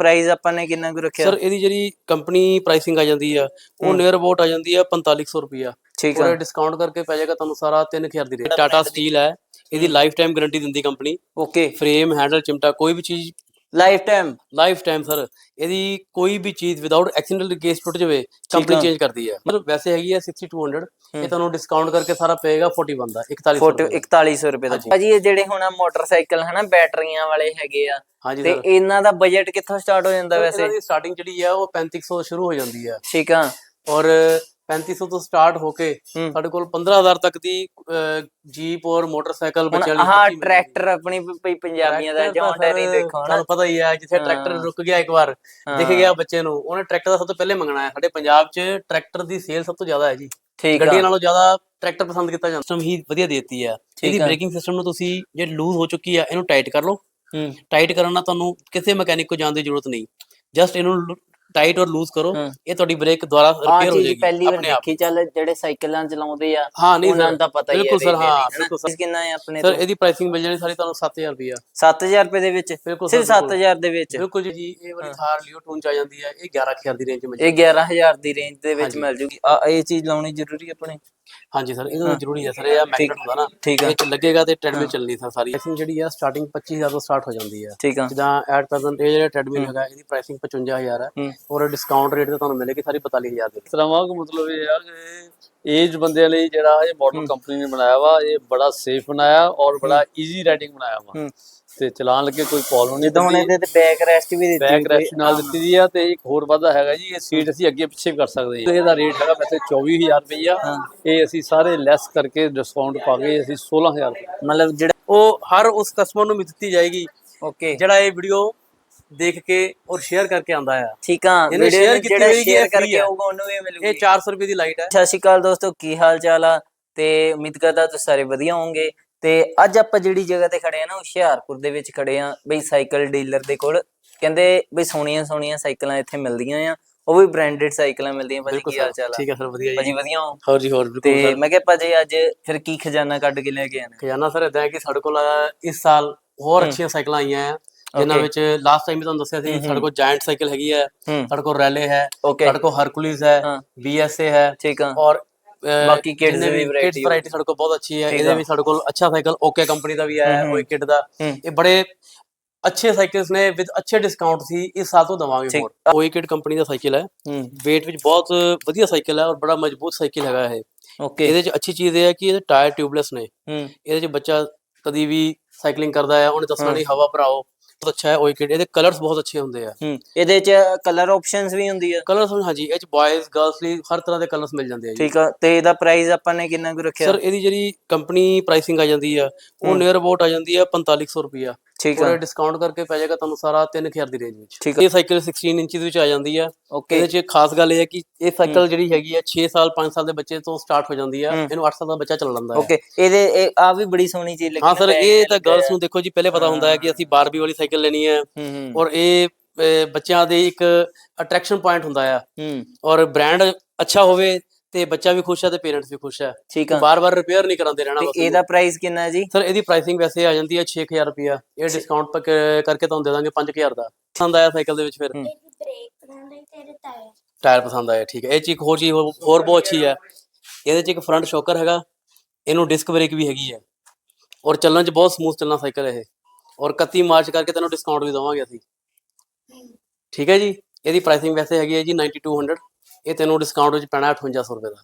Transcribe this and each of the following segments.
Price ਆਪਾਂ ਨੇ ਕਿੰਨਾ ਕੁ ਰੱਖਿਆ? ਸਰ ਇਹਦੀ ਜਿਹੜੀ ਕੰਪਨੀ ਪ੍ਰਾਈਸਿੰਗ ਆ ਜਾਂਦੀ ਆ ਉਹ ਨੀਅਰ ਅਬਾਊਟ ਆ ਜਾਂਦੀ ਆ 4500 ਰੁਪਿਆ ਠੀਕ ਆ। ਡਿਸਕਾਊਂਟ ਕਰਕੇ ਪੈ ਜਾਏਗਾ ਤੁਹਾਨੂੰ ਸਾਰਾ 3000 ਦੀ ਰੇਟ ਟਾਟਾ ਸਟੀਲ ਹੈ ਇਹਦੀ ਲਾਈਫ ਟਾਈਮ ਗਾਰੰਟੀ ਦਿੰਦੀ ਕੰਪਨੀ ਓਕੇ ਫਰੇਮ ਹੈਂਡਲ ਚਿਮਟਾ ਕੋਈ ਵੀ ਚੀਜ਼ life time life time sir ਇਹਦੀ ਕੋਈ ਵੀ ਚੀਜ਼ ਵਿਦਆਊਟ ਐਕਸੀਡੈਂਟਲ ਕੇਸ ਟੁੱਟ ਜਾਵੇ ਕੰਪਨੀ ਚੇਂਜ ਕਰਦੀ ਹੈ। ਮਤਲਬ ਵੈਸੇ ਹੈਗੀ ਹੈ 6200 ਇਹ ਤੁਹਾਨੂੰ ਡਿਸਕਾਊਂਟ ਕਰਕੇ ਸਾਰਾ ਪਏਗਾ 41 ਦਾ 4100 ਫੋਟੋ 4100 ਰੁਪਏ ਦਾ। ਭਾਜੀ ਇਹ ਜਿਹੜੇ ਹੁਣ ਆ ਮੋਟਰਸਾਈਕਲ ਹਨਾ ਬੈਟਰੀਆਂ ਵਾਲੇ ਹੈਗੇ ਆ ਹਾਂਜੀ ਤੇ ਇਹਨਾਂ ਦਾ ਬਜਟ ਕਿੱਥੋਂ ਸਟਾਰਟ ਹੋ ਜਾਂਦਾ ਵੈਸੇ? ਇਹਨਾਂ ਦੀ ਸਟਾਰਟਿੰਗ ਜਿਹੜੀ ਆ ਉਹ 3500 ਤੋਂ ਸ਼ੁਰੂ ਹੋ ਜਾਂਦੀ ਹੈ ਠੀਕ ਆ। ਔਰ 3500 ਤੋਂ ਸਟਾਰਟ ਹੋ ਕੇ। ਸਾਡੇ ਕੋਲ 15000 ਤੱਕ ਦੀ ਜੀਪ ਔਰ ਮੋਟਰਸਾਈਕਲ ਬੱਚਿਆਂ ਲਈ ਹੈ। ਟਰੈਕਟਰ ਆਪਣੀ ਪ- ਪੰਜਾਬੀਆਂ ਦਾ ਡੈਰੀ ਸਰ ਦੇਖੋ ਹਨਾ ਤੁਹਾਨੂੰ ਪਤਾ ਹੀ ਹੈ ਜਿੱਥੇ ਟਰੈਕਟਰ। ਰੁਕ ਗਿਆ ਇੱਕ ਵਾਰ ਦਿਖ। ਗਿਆ ਬੱਚੇ ਨੂੰ ਉਹਨੇ ਟਰੈਕਟਰ ਦਾ ਸਭ ਤੋਂ ਪਹਿਲੇ ਮੰਗਣਾ ਹੈ ਸਾਡੇ ਪੰਜਾਬ 'ਚ ਟਰੈਕਟਰ ਦੀ ਸੇਲ ਸਭ ਤੋਂ ਜ਼ਿਆਦਾ ਹੈ ਜੀ ਠੀਕ ਆ ਗੱਡੀਆਂ ਨਾਲੋਂ ਜ਼ਿਆਦਾ ਟਰੈਕਟਰ ਪਸੰਦ ਕੀਤਾ ਜਾਂਦਾ ਸਿਸਟਮ ਹੀ ਵਧੀਆ ਦੇਤੀ ਹੈ ਇਹਦੀ ਆ। ਬ੍ਰੇਕਿੰਗ ਸਿਸਟਮ ਨੂੰ ਤੁਸੀਂ ਜੇ ਲੂਜ਼ ਹੋ ਚੁੱਕੀ ਹੈ ਇਹਨੂੰ ਟਾਈਟ ਕਰ ਲਓ ਹੂੰ ਟਾਈਟ ਕਰਨ ਨਾਲ ਤੁਹਾਨੂੰ ਕਿਸੇ ਮਕੈਨਿਕ ਕੋ ਜਾਣ ਦੀ ਜ਼ਰੂਰਤ ਨਹੀਂ ਜਸਟ ਇਹਨੂੰ ਟਾਈਟ ਔਰ ਲੂਜ਼ ਕਰੋ। ਇਹ ਤੁਹਾਡੀ ਬ੍ਰੇਕ ਦੁਆਰਾ ਰਿਪੇਅਰ ਹੋ ਜਾਏਗੀ ਪਹਿਲੀ ਵਾਰ ਦੇਖੀ ਚੱਲ ਜਿਹੜੇ ਸਾਈਕਲਾਂ ਚਲਾਉਂਦੇ ਆ ਹਾਂ ਨਹੀਂ ਉਹਨਾਂ ਤਾਂ ਪਤਾ ਹੀ ਹੈ ਬਿਲਕੁਲ ਸਰ ਹਾਂ? ਬਿਲਕੁਲ ਸਰ ਕਿੰਨਾ ਹੈ ਆਪਣੇ ਸਰ ਇਹਦੀ ਪ੍ਰਾਈਸਿੰਗ ਮਿਲ ਜਾਣੀ ਸਾਰੀ ਤੁਹਾਨੂੰ 7000 ਰੁਪਇਆ 7000 ਰੁਪਏ ਦੇ ਵਿੱਚ ਸਿਰਫ ਸਰ, ਬਿਲਕੁਲ। 7000 ਦੇ ਵਿੱਚ ਬਿਲਕੁਲ ਜੀ ਇਹ ਵਾਲੀ ਥਾਰ ਲਿਓ ਟੂਨ ਚ ਆ ਜਾਂਦੀ ਹੈ ਇਹ 11000 ਦੀ ਰੇਂਜ ਵਿੱਚ ਇਹ 11000 ਦੀ ਰੇਂਜ ਦੇ ਵਿੱਚ। ਮਿਲ ਜੂਗੀ ਆ ਇਹ ਚੀਜ਼ ਲਾਉਣੀ ਜ਼ਰੂਰੀ ਆਪਣੇ ਹਾਂਜੀ ਸਰ ਇਹਦਾ ਤਾਂ ਜ਼ਰੂਰੀ ਹੈ ਸਰ ਇਹ ਮੈਗਨੇਟ ਹੁੰਦਾ ਨਾ। ਠੀਕ ਆ। ਇਹ ਚ ਲੱਗੇਗਾ ਤੇ ਟ੍ਰੈਡਮਿਲ ਚੱਲਣੀ ਸਰ ਸਾਰੀ। ਪ੍ਰਾਈਸਿੰਗ ਜਿਹੜੀ ਹੈ ਸਟਾਰਟਿੰਗ 25000 ਤੋਂ ਸਟਾਰਟ ਹੋ ਜਾਂਦੀ ਹੈ ਠੀਕ ਆ। ਜਿੱਦਾਂ ਐਟ ਪ੍ਰੈਜ਼ੈਂਟ ਇਹ ਜਿਹੜਾ ਟ੍ਰੈਡਮਿਲ ਹੈਗਾ ਇਹਦੀ ਪ੍ਰਾਈਸਿੰਗ 55000 ਹੈ ਹੂੰ। ਔਰ ਡਿਸਕਾਊਂਟ ਰੇਟ ਤੇ ਤੁਹਾਨੂੰ ਮਿਲੇਗੀ ਸਾਰੀ 42000 ਦੀ। ਸਲਾਮਾਂ ਦਾ ਮਤਲਬ ਇਹ ਆ ਕਿ ਏਜ ਬੰਦਿਆਂ ਲਈ ਜਿਹੜਾ ਇਹ ਮਾਡਲ ਕੰਪਨੀ ਨੇ ਬਣਾਇਆ ਵਾ ਇਹ ਬੜਾ ਸੇਫ ਬਣਾਇਆ ਔਰ ਬੜਾ ਈਜ਼ੀ ਰਾਈਡਿੰਗ ਬਣਾਇਆ ਵਾ। ਹੂੰ। ਤੇ ਚਲਾਉਣ ਲੱਗੇ ਕੋਈ ਪ੍ਰੋਬਲਮ ਨਹੀਂ ਜਿੱਦਾਂ ਇਹਦੇ ਤੇ ਬੈਕ ਰੈਸਟ ਵੀ ਦਿੱਤੀ ਬੈਕ ਰੈਸਟ ਨਾਲ ਦਿੱਤੀ ਦੀ ਆ ਤੇ ਇੱਕ ਹੋਰ ਵਾਧਾ ਹੈਗਾ ਜੀ ਇਹ ਸੀਟ ਅਸੀਂ ਅੱਗੇ ਪਿੱਛੇ ਕਰ ਸਕਦੇ ਹਾਂ। ਇਹਦਾ ਰੇਟ ਹੈਗਾ ਵੈਸੇ 24000 ਰੁਪਈਆ। ਇਹ ਅਸੀਂ ਸਾਰੇ ਲੈਸ ਕਰਕੇ ਡਿਸਕਾਊਂਟ ਪਾ ਕੇ ਅਸੀਂ 16000 ਰੁਪਏ। ਮਤਲਬ ਜਿਹੜਾ ਉਹ ਹਰ ਉਸ ਕਸਟਮਰ ਨੂੰ ਦਿੱਤੀ ਜਾਏਗੀ। ਓਕੇ ਜਿਹੜਾ ਇਹ ਵੀਡੀਓ ਦੇਖ ਕੇ ਔਰ ਸ਼ੇਅਰ ਕਰਕੇ ਆਂਦਾ ਆ। ਠੀਕ ਆ ਵੀਡੀਓ ਜਿਹੜਾ ਸ਼ੇਅਰ ਕਰਕੇ। ਆਊਗਾ ਉਹਨੂੰ ਵੀ ਮਿਲੂਗੀ। ਇਹ 400 ਰੁਪਏ ਦੀ ਲਾਈਟ ਹੈ ਸਤਿ ਸ਼੍ਰੀ ਅਕਾਲ ਦੋਸਤੋ ਕੀ ਹਾਲ ਚਾਲ ਆ? ਤੇ ਉਮੀਦ ਕਰਦਾ ਤੁਸੀਂ ਸਾਰੇ ਵਧੀਆ ਹੋਵੋਗੇ। ਤੇ ਅੱਜ ਆਪਾਂ ਜਿਹੜੀ ਜਗ੍ਹਾ ਤੇ ਖੜੇ ਆ ਨਾ ਹੁਸ਼ਿਆਰਪੁਰ ਦੇ ਵਿੱਚ ਖੜੇ ਆ ਬਈ ਸਾਈਕਲ ਡੀਲਰ ਦੇ ਕੋਲ। ਕਹਿੰਦੇ ਬਈ ਸੋਹਣੀਆਂ ਸੋਹਣੀਆਂ ਸਾਈਕਲਾਂ ਇੱਥੇ ਮਿਲਦੀਆਂ ਆ। ਉਹ ਵੀ ਬ੍ਰਾਂਡਡ ਸਾਈਕਲਾਂ ਮਿਲਦੀਆਂ ਭਾਜੀ ਕੀ ਹਾਲ ਚਾਲ ਆ। ਠੀਕ ਹੈ ਸਰ ਵਧੀਆ ਭਾਜੀ ਜੀ। ਵਧੀਆ ਹੋ? ਹੋਰ ਜੀ ਹੋਰ ਬਿਲਕੁਲ ਤੇ ਮੈਂ ਕਿਹਾ ਭਾਜੀ ਅੱਜ ਫਿਰ ਕੀ ਖਜ਼ਾਨਾ ਕੱਢ ਕੇ ਲੈ ਕੇ ਆਣਾ ਖਜ਼ਾਨਾ ਸਰ ਇਦਾਂ ਹੈ ਕਿ ਸਾਡੇ ਕੋਲ ਇਸ ਸਾਲ ਹੋਰ ਅੱਛੀਆਂ ਸਾਈਕਲਾਂ ਆਈਆਂ ਆ ਜਿਨ੍ਹਾਂ. ਵਿੱਚ ਲਾਸਟ ਟਾਈਮ ਵੀ ਤੁਹਾਨੂੰ ਦੱਸਿਆ ਸੀ ਸਾਡੇ ਕੋਲ ਜਾਇੰਟ ਸਾਈਕਲ ਹੈਗੀ ਹੈ ਸਾਡੇ ਕੋਲ ਰੈਲੇ ਹੈ ਸਾਡੇ ਕੋਲ ਹਰਕੁਲਿਸ ਹੈ। BSA ਹੈ ਠੀਕ ਆ। ਔਰ ਬਾਕੀ kids ਦੀ ਵੀ variety ਕਿਡਸ ਵੈਰਾਈਟੀ ਸਾਡੇ ਕੋਲ ਬਹੁਤ ਅੱਛੀ ਹੈ ਇਹਦੇ। ਵੀ ਸਾਡੇ ਕੋਲ ਅੱਛਾ ਸਾਈਕਲ ਓਕੇ ਕੰਪਨੀ ਦਾ ਵੀ ਆਇਆ ਹੈ ਓਏ ਕਿਡ ਦਾ। ਇਹ ਬੜੇ ਅੱਛੇ ਸਾਈਕਲਸ ਨੇ ਵਿਦ ਅੱਛੇ ਡਿਸਕਾਊਂਟ ਸੀ ਇਸ ਸਾਲ ਤੋਂ ਦਵਾਂਗੇ। ਹੋਰ। ਓਏ ਕਿਡ ਕੰਪਨੀ ਦਾ ਸਾਈਕਲ ਹੈ। weight ਵਿੱਚ ਬਹੁਤ ਵਧੀਆ ਸਾਈਕਲ ਹੈ ਔਰ ਬੜਾ ਮਜ਼ਬੂਤ ਸਾਈਕਲ ਹੈਗਾ ਇਹ। ਓਕੇ ਇਹਦੇ ਚ ਅੱਛੀ ਚੀਜ਼ ਇਹ ਹੈ ਕਿ ਇਹਦੇ ਟਾਇਰ ਟਿਊਬਲੈਸ ਨੇ। ਇਹਦੇ ਚ ਬੱਚਾ ਕਦੀ ਵੀ ਸਾਈਕਲਿੰਗ ਕਰਦਾ ਹੈ ਉਹਨੇ ਦੱਸਣਾ ਨਹੀਂ ਹਵਾ ਭਰਾਓ ਬਹੁਤ ਅੱਛਾ ਹੈ ਓਏ ਕਿਡ ਇਹਦੇ ਕਲਰਸ ਬਹੁਤ ਅੱਛੇ ਹੁੰਦੇ ਆ। ਇਹਦੇ ਚ ਕਲਰ ਆਪਸ਼ਨਸ ਵੀ ਹੁੰਦੀ ਆ। ਕਲਰਸ ਹਾਂਜੀ ਇਹ ਚ ਬॉयਜ਼ ਗਰਲਸ ਲਈ ਹਰ ਤਰ੍ਹਾਂ ਦੇ ਕਲਰਸ ਮਿਲ ਜਾਂਦੇ ਆ ਜੀ। ਠੀਕ ਆ ਤੇ ਇਹਦਾ ਪ੍ਰਾਈਸ ਆਪਾਂ ਨੇ ਕਿੰਨਾ ਕੁ ਰੱਖਿਆ? ਸਰ ਇਹਦੀ ਜਿਹੜੀ ਕੰਪਨੀ ਪ੍ਰਾਈਸਿੰਗ ਆ ਜਾਂਦੀ ਆ ਉਹ ਨੀਅਰ ਅਬਾਊਟ ਆ ਜਾਂਦੀ ਆ 4500 ਰੁਪਿਆ ਠੀਕ ਆ। ਔਰ ਡਿਸਕਾਊਂਟ ਕਰਕੇ ਪੈ ਜਾਏਗਾ ਤੁਹਾਨੂੰ ਸਾਰਾ 3000 ਦੀ ਰੇਂਜ ਵਿੱਚ। ਠੀਕ ਇਹ ਸਾਈਕਲ 16 ਇੰਚਜ਼ ਵਿੱਚ ਆ ਜਾਂਦੀ ਆ। ਓਕੇ ਇਹਦੇ ਚ ਖਾਸ ਗੱਲ ਇਹ ਹੈ ਕਿ ਇਹ ਸਾਈਕਲ ਜਿਹੜੀ ਹੈਗੀ ਆ 6 ਸਾਲ 5 ਸਾਲ ਦੇ ਬੱਚੇ ਤੋਂ ਸਟਾਰਟ ਹੋ ਜਾਂਦੀ ਆ। ਇਹਨੂੰ 8 ਸਾਲ ਦਾ ਬੱਚਾ ਚੱਲ ਲੈਂਦਾ ਹੈ ਓਕੇ ਇਹਦੇ ਇਹ ਆ ਵੀ ਬੜੀ ਸੋਹਣੀ ਚੀਜ਼ ਲੱਗੀ ਹਾਂ ਸਰ ਇਹ ਤਾਂ ਗਰਲਸ ਆ। ਨੂੰ ਦੇਖੋ ਜੀ ਪਹਿਲੇ ਪਤਾ ਹੁੰਦਾ ਹੈ ਕਿ ਅਸੀਂ ਬਾਰਬੀ ਵਾਲੀ ਸਾਈਕਲ ਲੈਣੀ ਹੈ ਔਰ ਇਹ ਬੱਚਿਆਂ ਦੇ ਇੱਕ ਅਟਰੈਕਸ਼ਨ ਪੁਆਇੰਟ ਹੁੰਦਾ ਆ। ਔਰ ਬ੍ਰਾਂਡ ਅੱਛਾ ਹੋਵੇ ਤੇ ਬੱਚਾ ਵੀ ਖੁਸ਼ ਹੈ ਤੇ ਪੇਰੈਂਟਸ ਵੀ ਖੁਸ਼ ਹੈ। ਠੀਕ ਆ। ਬਾਰ-ਬਾਰ ਰਿਪੇਅਰ ਨਹੀਂ ਕਰਾਉਂਦੇ ਰਹਿਣਾ ਤੇ ਬਸ। ਇਹਦਾ ਪ੍ਰਾਈਸ ਕਿੰਨਾ ਹੈ ਜੀ? ਸਰ ਇਹਦੀ ਪ੍ਰਾਈਸਿੰਗ ਵੈਸੇ ਆ ਜਾਂਦੀ ਹੈ 6000 ਰੁਪਿਆ ਇਹ ਡਿਸਕਾਊਂਟ ਕਰਕੇ ਤੁਹਾਨੂੰ ਦੇ ਦਾਂਗੇ 5000 ਦਾ। ਪਸੰਦ ਆਇਆ ਸਾਈਕਲ ਦੇ ਵਿੱਚ ਫਿਰ? ਬ੍ਰੇਕ ਪਸੰਦ ਆਈ ਤੇਰੇ ਟਾਇਰ ਟਾਇਰ ਪਸੰਦ ਆਇਆ ਠੀਕ ਹੈ। ਇਹ ਚ ਇੱਕ ਹੋਰ ਚੀਜ਼ ਹੋਰ ਹੋਰ ਬਹੁਤ ਅੱਛੀ ਹੈ। ਇਹਦੇ ਚ ਇੱਕ ਫਰੰਟ ਸ਼ੌਕਰ ਹੈਗਾ। ਇਹਨੂੰ ਡਿਸਕ ਬ੍ਰੇਕ ਵੀ ਹੈਗੀ ਹੈ। ਔਰ ਚੱਲਣ ਚ ਬਹੁਤ ਸਮੂਥ ਚੱਲਣਾ ਸਾਈਕਲ ਇਹ। ਔਰ 31 ਮਾਰਚ ਕਰਕੇ ਤੈਨੂੰ ਡਿਸਕਾਊਂਟ ਵੀ ਦਵਾਂਗੇ ਅਸੀਂ। ਠੀਕ ਹੈ ਜੀ। ਇਹਦੀ ਪ੍ਰਾਈਸਿੰਗ ਵੈਸੇ ਹੈਗੀ ਹੈ ਜੀ 9200 ਇਹ ਤੈਨੂੰ ਡਿਸਕਾਊਂਟ ਵਿੱਚ ਪੈਣਾ 5800 ਰੁਪਏ ਦਾ।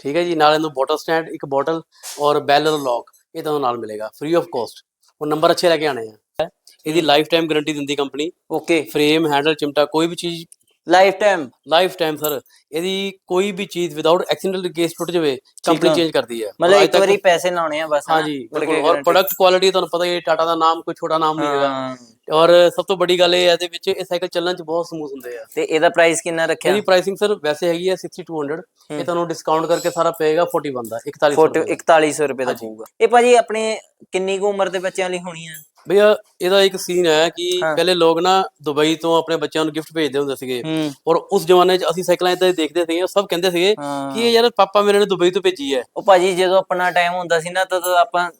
ਠੀਕ ਹੈ ਜੀ? ਨਾਲ ਇਹਨੂੰ ਬੋਟਲ ਸਟੈਂਡ ਇੱਕ ਬੋਟਲ ਔਰ ਬੈਲਰ ਲੌਕ ਇਹ ਤੁਹਾਨੂੰ ਨਾਲ ਮਿਲੇਗਾ। ਫ੍ਰੀ ਆਫ ਕਾਸਟ ਉਹ ਨੰਬਰ ਅੱਛੇ ਲੈ ਕੇ ਆਣੇ ਆ। ਇਹਦੀ ਲਾਈਫ ਟਾਈਮ ਗਾਰੰਟੀ ਦਿੰਦੀ ਕੰਪਨੀ ਓਕੇ ਫਰੇਮ ਹੈਂਡਲ ਚਿਮਟਾ ਕੋਈ ਵੀ ਚੀਜ਼ life time life time sir ਇਹਦੀ ਕੋਈ ਵੀ ਚੀਜ਼ ਵਿਦਆਊਟ ਐਕਸੀਡੈਂਟਲ ਕੇਸ ਟੁੱਟ ਜਾਵੇ ਕੰਪਨੀ। ਚੇਂਜ ਕਰਦੀ ਹੈ। ਮਤਲਬ ਇੱਕ ਵਾਰੀ ਪੈਸੇ ਲਾਉਣੇ ਆ ਬਸ? ਹਾਂਜੀ ਔਰ। ਪ੍ਰੋਡਕਟ ਕੁਆਲਿਟੀ ਤੁਹਾਨੂੰ ਪਤਾ ਹੀ ਟਾਟਾ ਦਾ ਨਾਮ ਕੋਈ ਛੋਟਾ ਨਾਮ ਨਹੀਂ ਹੈਗਾ। ਔਰ ਸਭ ਤੋਂ ਵੱਡੀ ਗੱਲ ਇਹ ਹੈ ਇਹਦੇ ਵਿੱਚ ਇਹ ਸਾਈਕਲ ਚੱਲਣ ਚ ਬਹੁਤ ਸਮੂਥ ਹੁੰਦੇ ਆ। ਤੇ ਇਹਦਾ ਪ੍ਰਾਈਸ ਕਿੰਨਾ ਰੱਖਿਆ? ਇਹਦੀ ਪ੍ਰਾਈਸਿੰਗ ਸਰ ਵੈਸੇ ਹੈਗੀ ਹੈ 6200 ਇਹ ਤੁਹਾਨੂੰ ਡਿਸਕਾਊਂਟ ਕਰਕੇ ਸਾਰਾ ਪਏਗਾ 41 ਦਾ 4100 ਫੋਟੋ 4100 ਰੁਪਏ ਦਾ। ਪਊਗਾ। ਇਹ ਭਾਜੀ ਆਪਣੇ ਕਿੰਨੀ ਕੁ ਉਮਰ ਦੇ ਬੱਚਿਆਂ ਲਈ ਹੋਣੀ ਆ? ਭਈਆ ਇਹਦਾ ਇੱਕ ਸੀਨ ਹੈ ਕਿ। ਪਹਿਲੇ ਲੋਕ ਨਾ ਦੁਬਈ ਤੋਂ ਆਪਣੇ ਬੱਚਿਆਂ ਨੂੰ ਗਿਫਟ ਭੇਜਦੇ ਹੁੰਦੇ ਸੀਗੇ ਔਰ ਉਸ ਜ਼ਮਾਨੇ 'ਚ ਅਸੀਂ ਸਾਈਕਲਾਂ ਇਦਾਂ ਦੇਖਦੇ ਸੀਗੇ ਸਭ ਕਹਿੰਦੇ ਸੀਗੇ। ਕਿ ਇਹ ਯਾਰ ਪਾਪਾ ਮੇਰੇ ਨੇ ਦੁਬਈ ਤੋਂ ਭੇਜੀ ਹੈ ਉਹ ਭਾਜੀ ਜਦੋਂ ਆਪਣਾ ਟਾਈਮ ਹੁੰਦਾ ਸੀ ਨਾ ਤਦੋਂ ਆਪਾਂ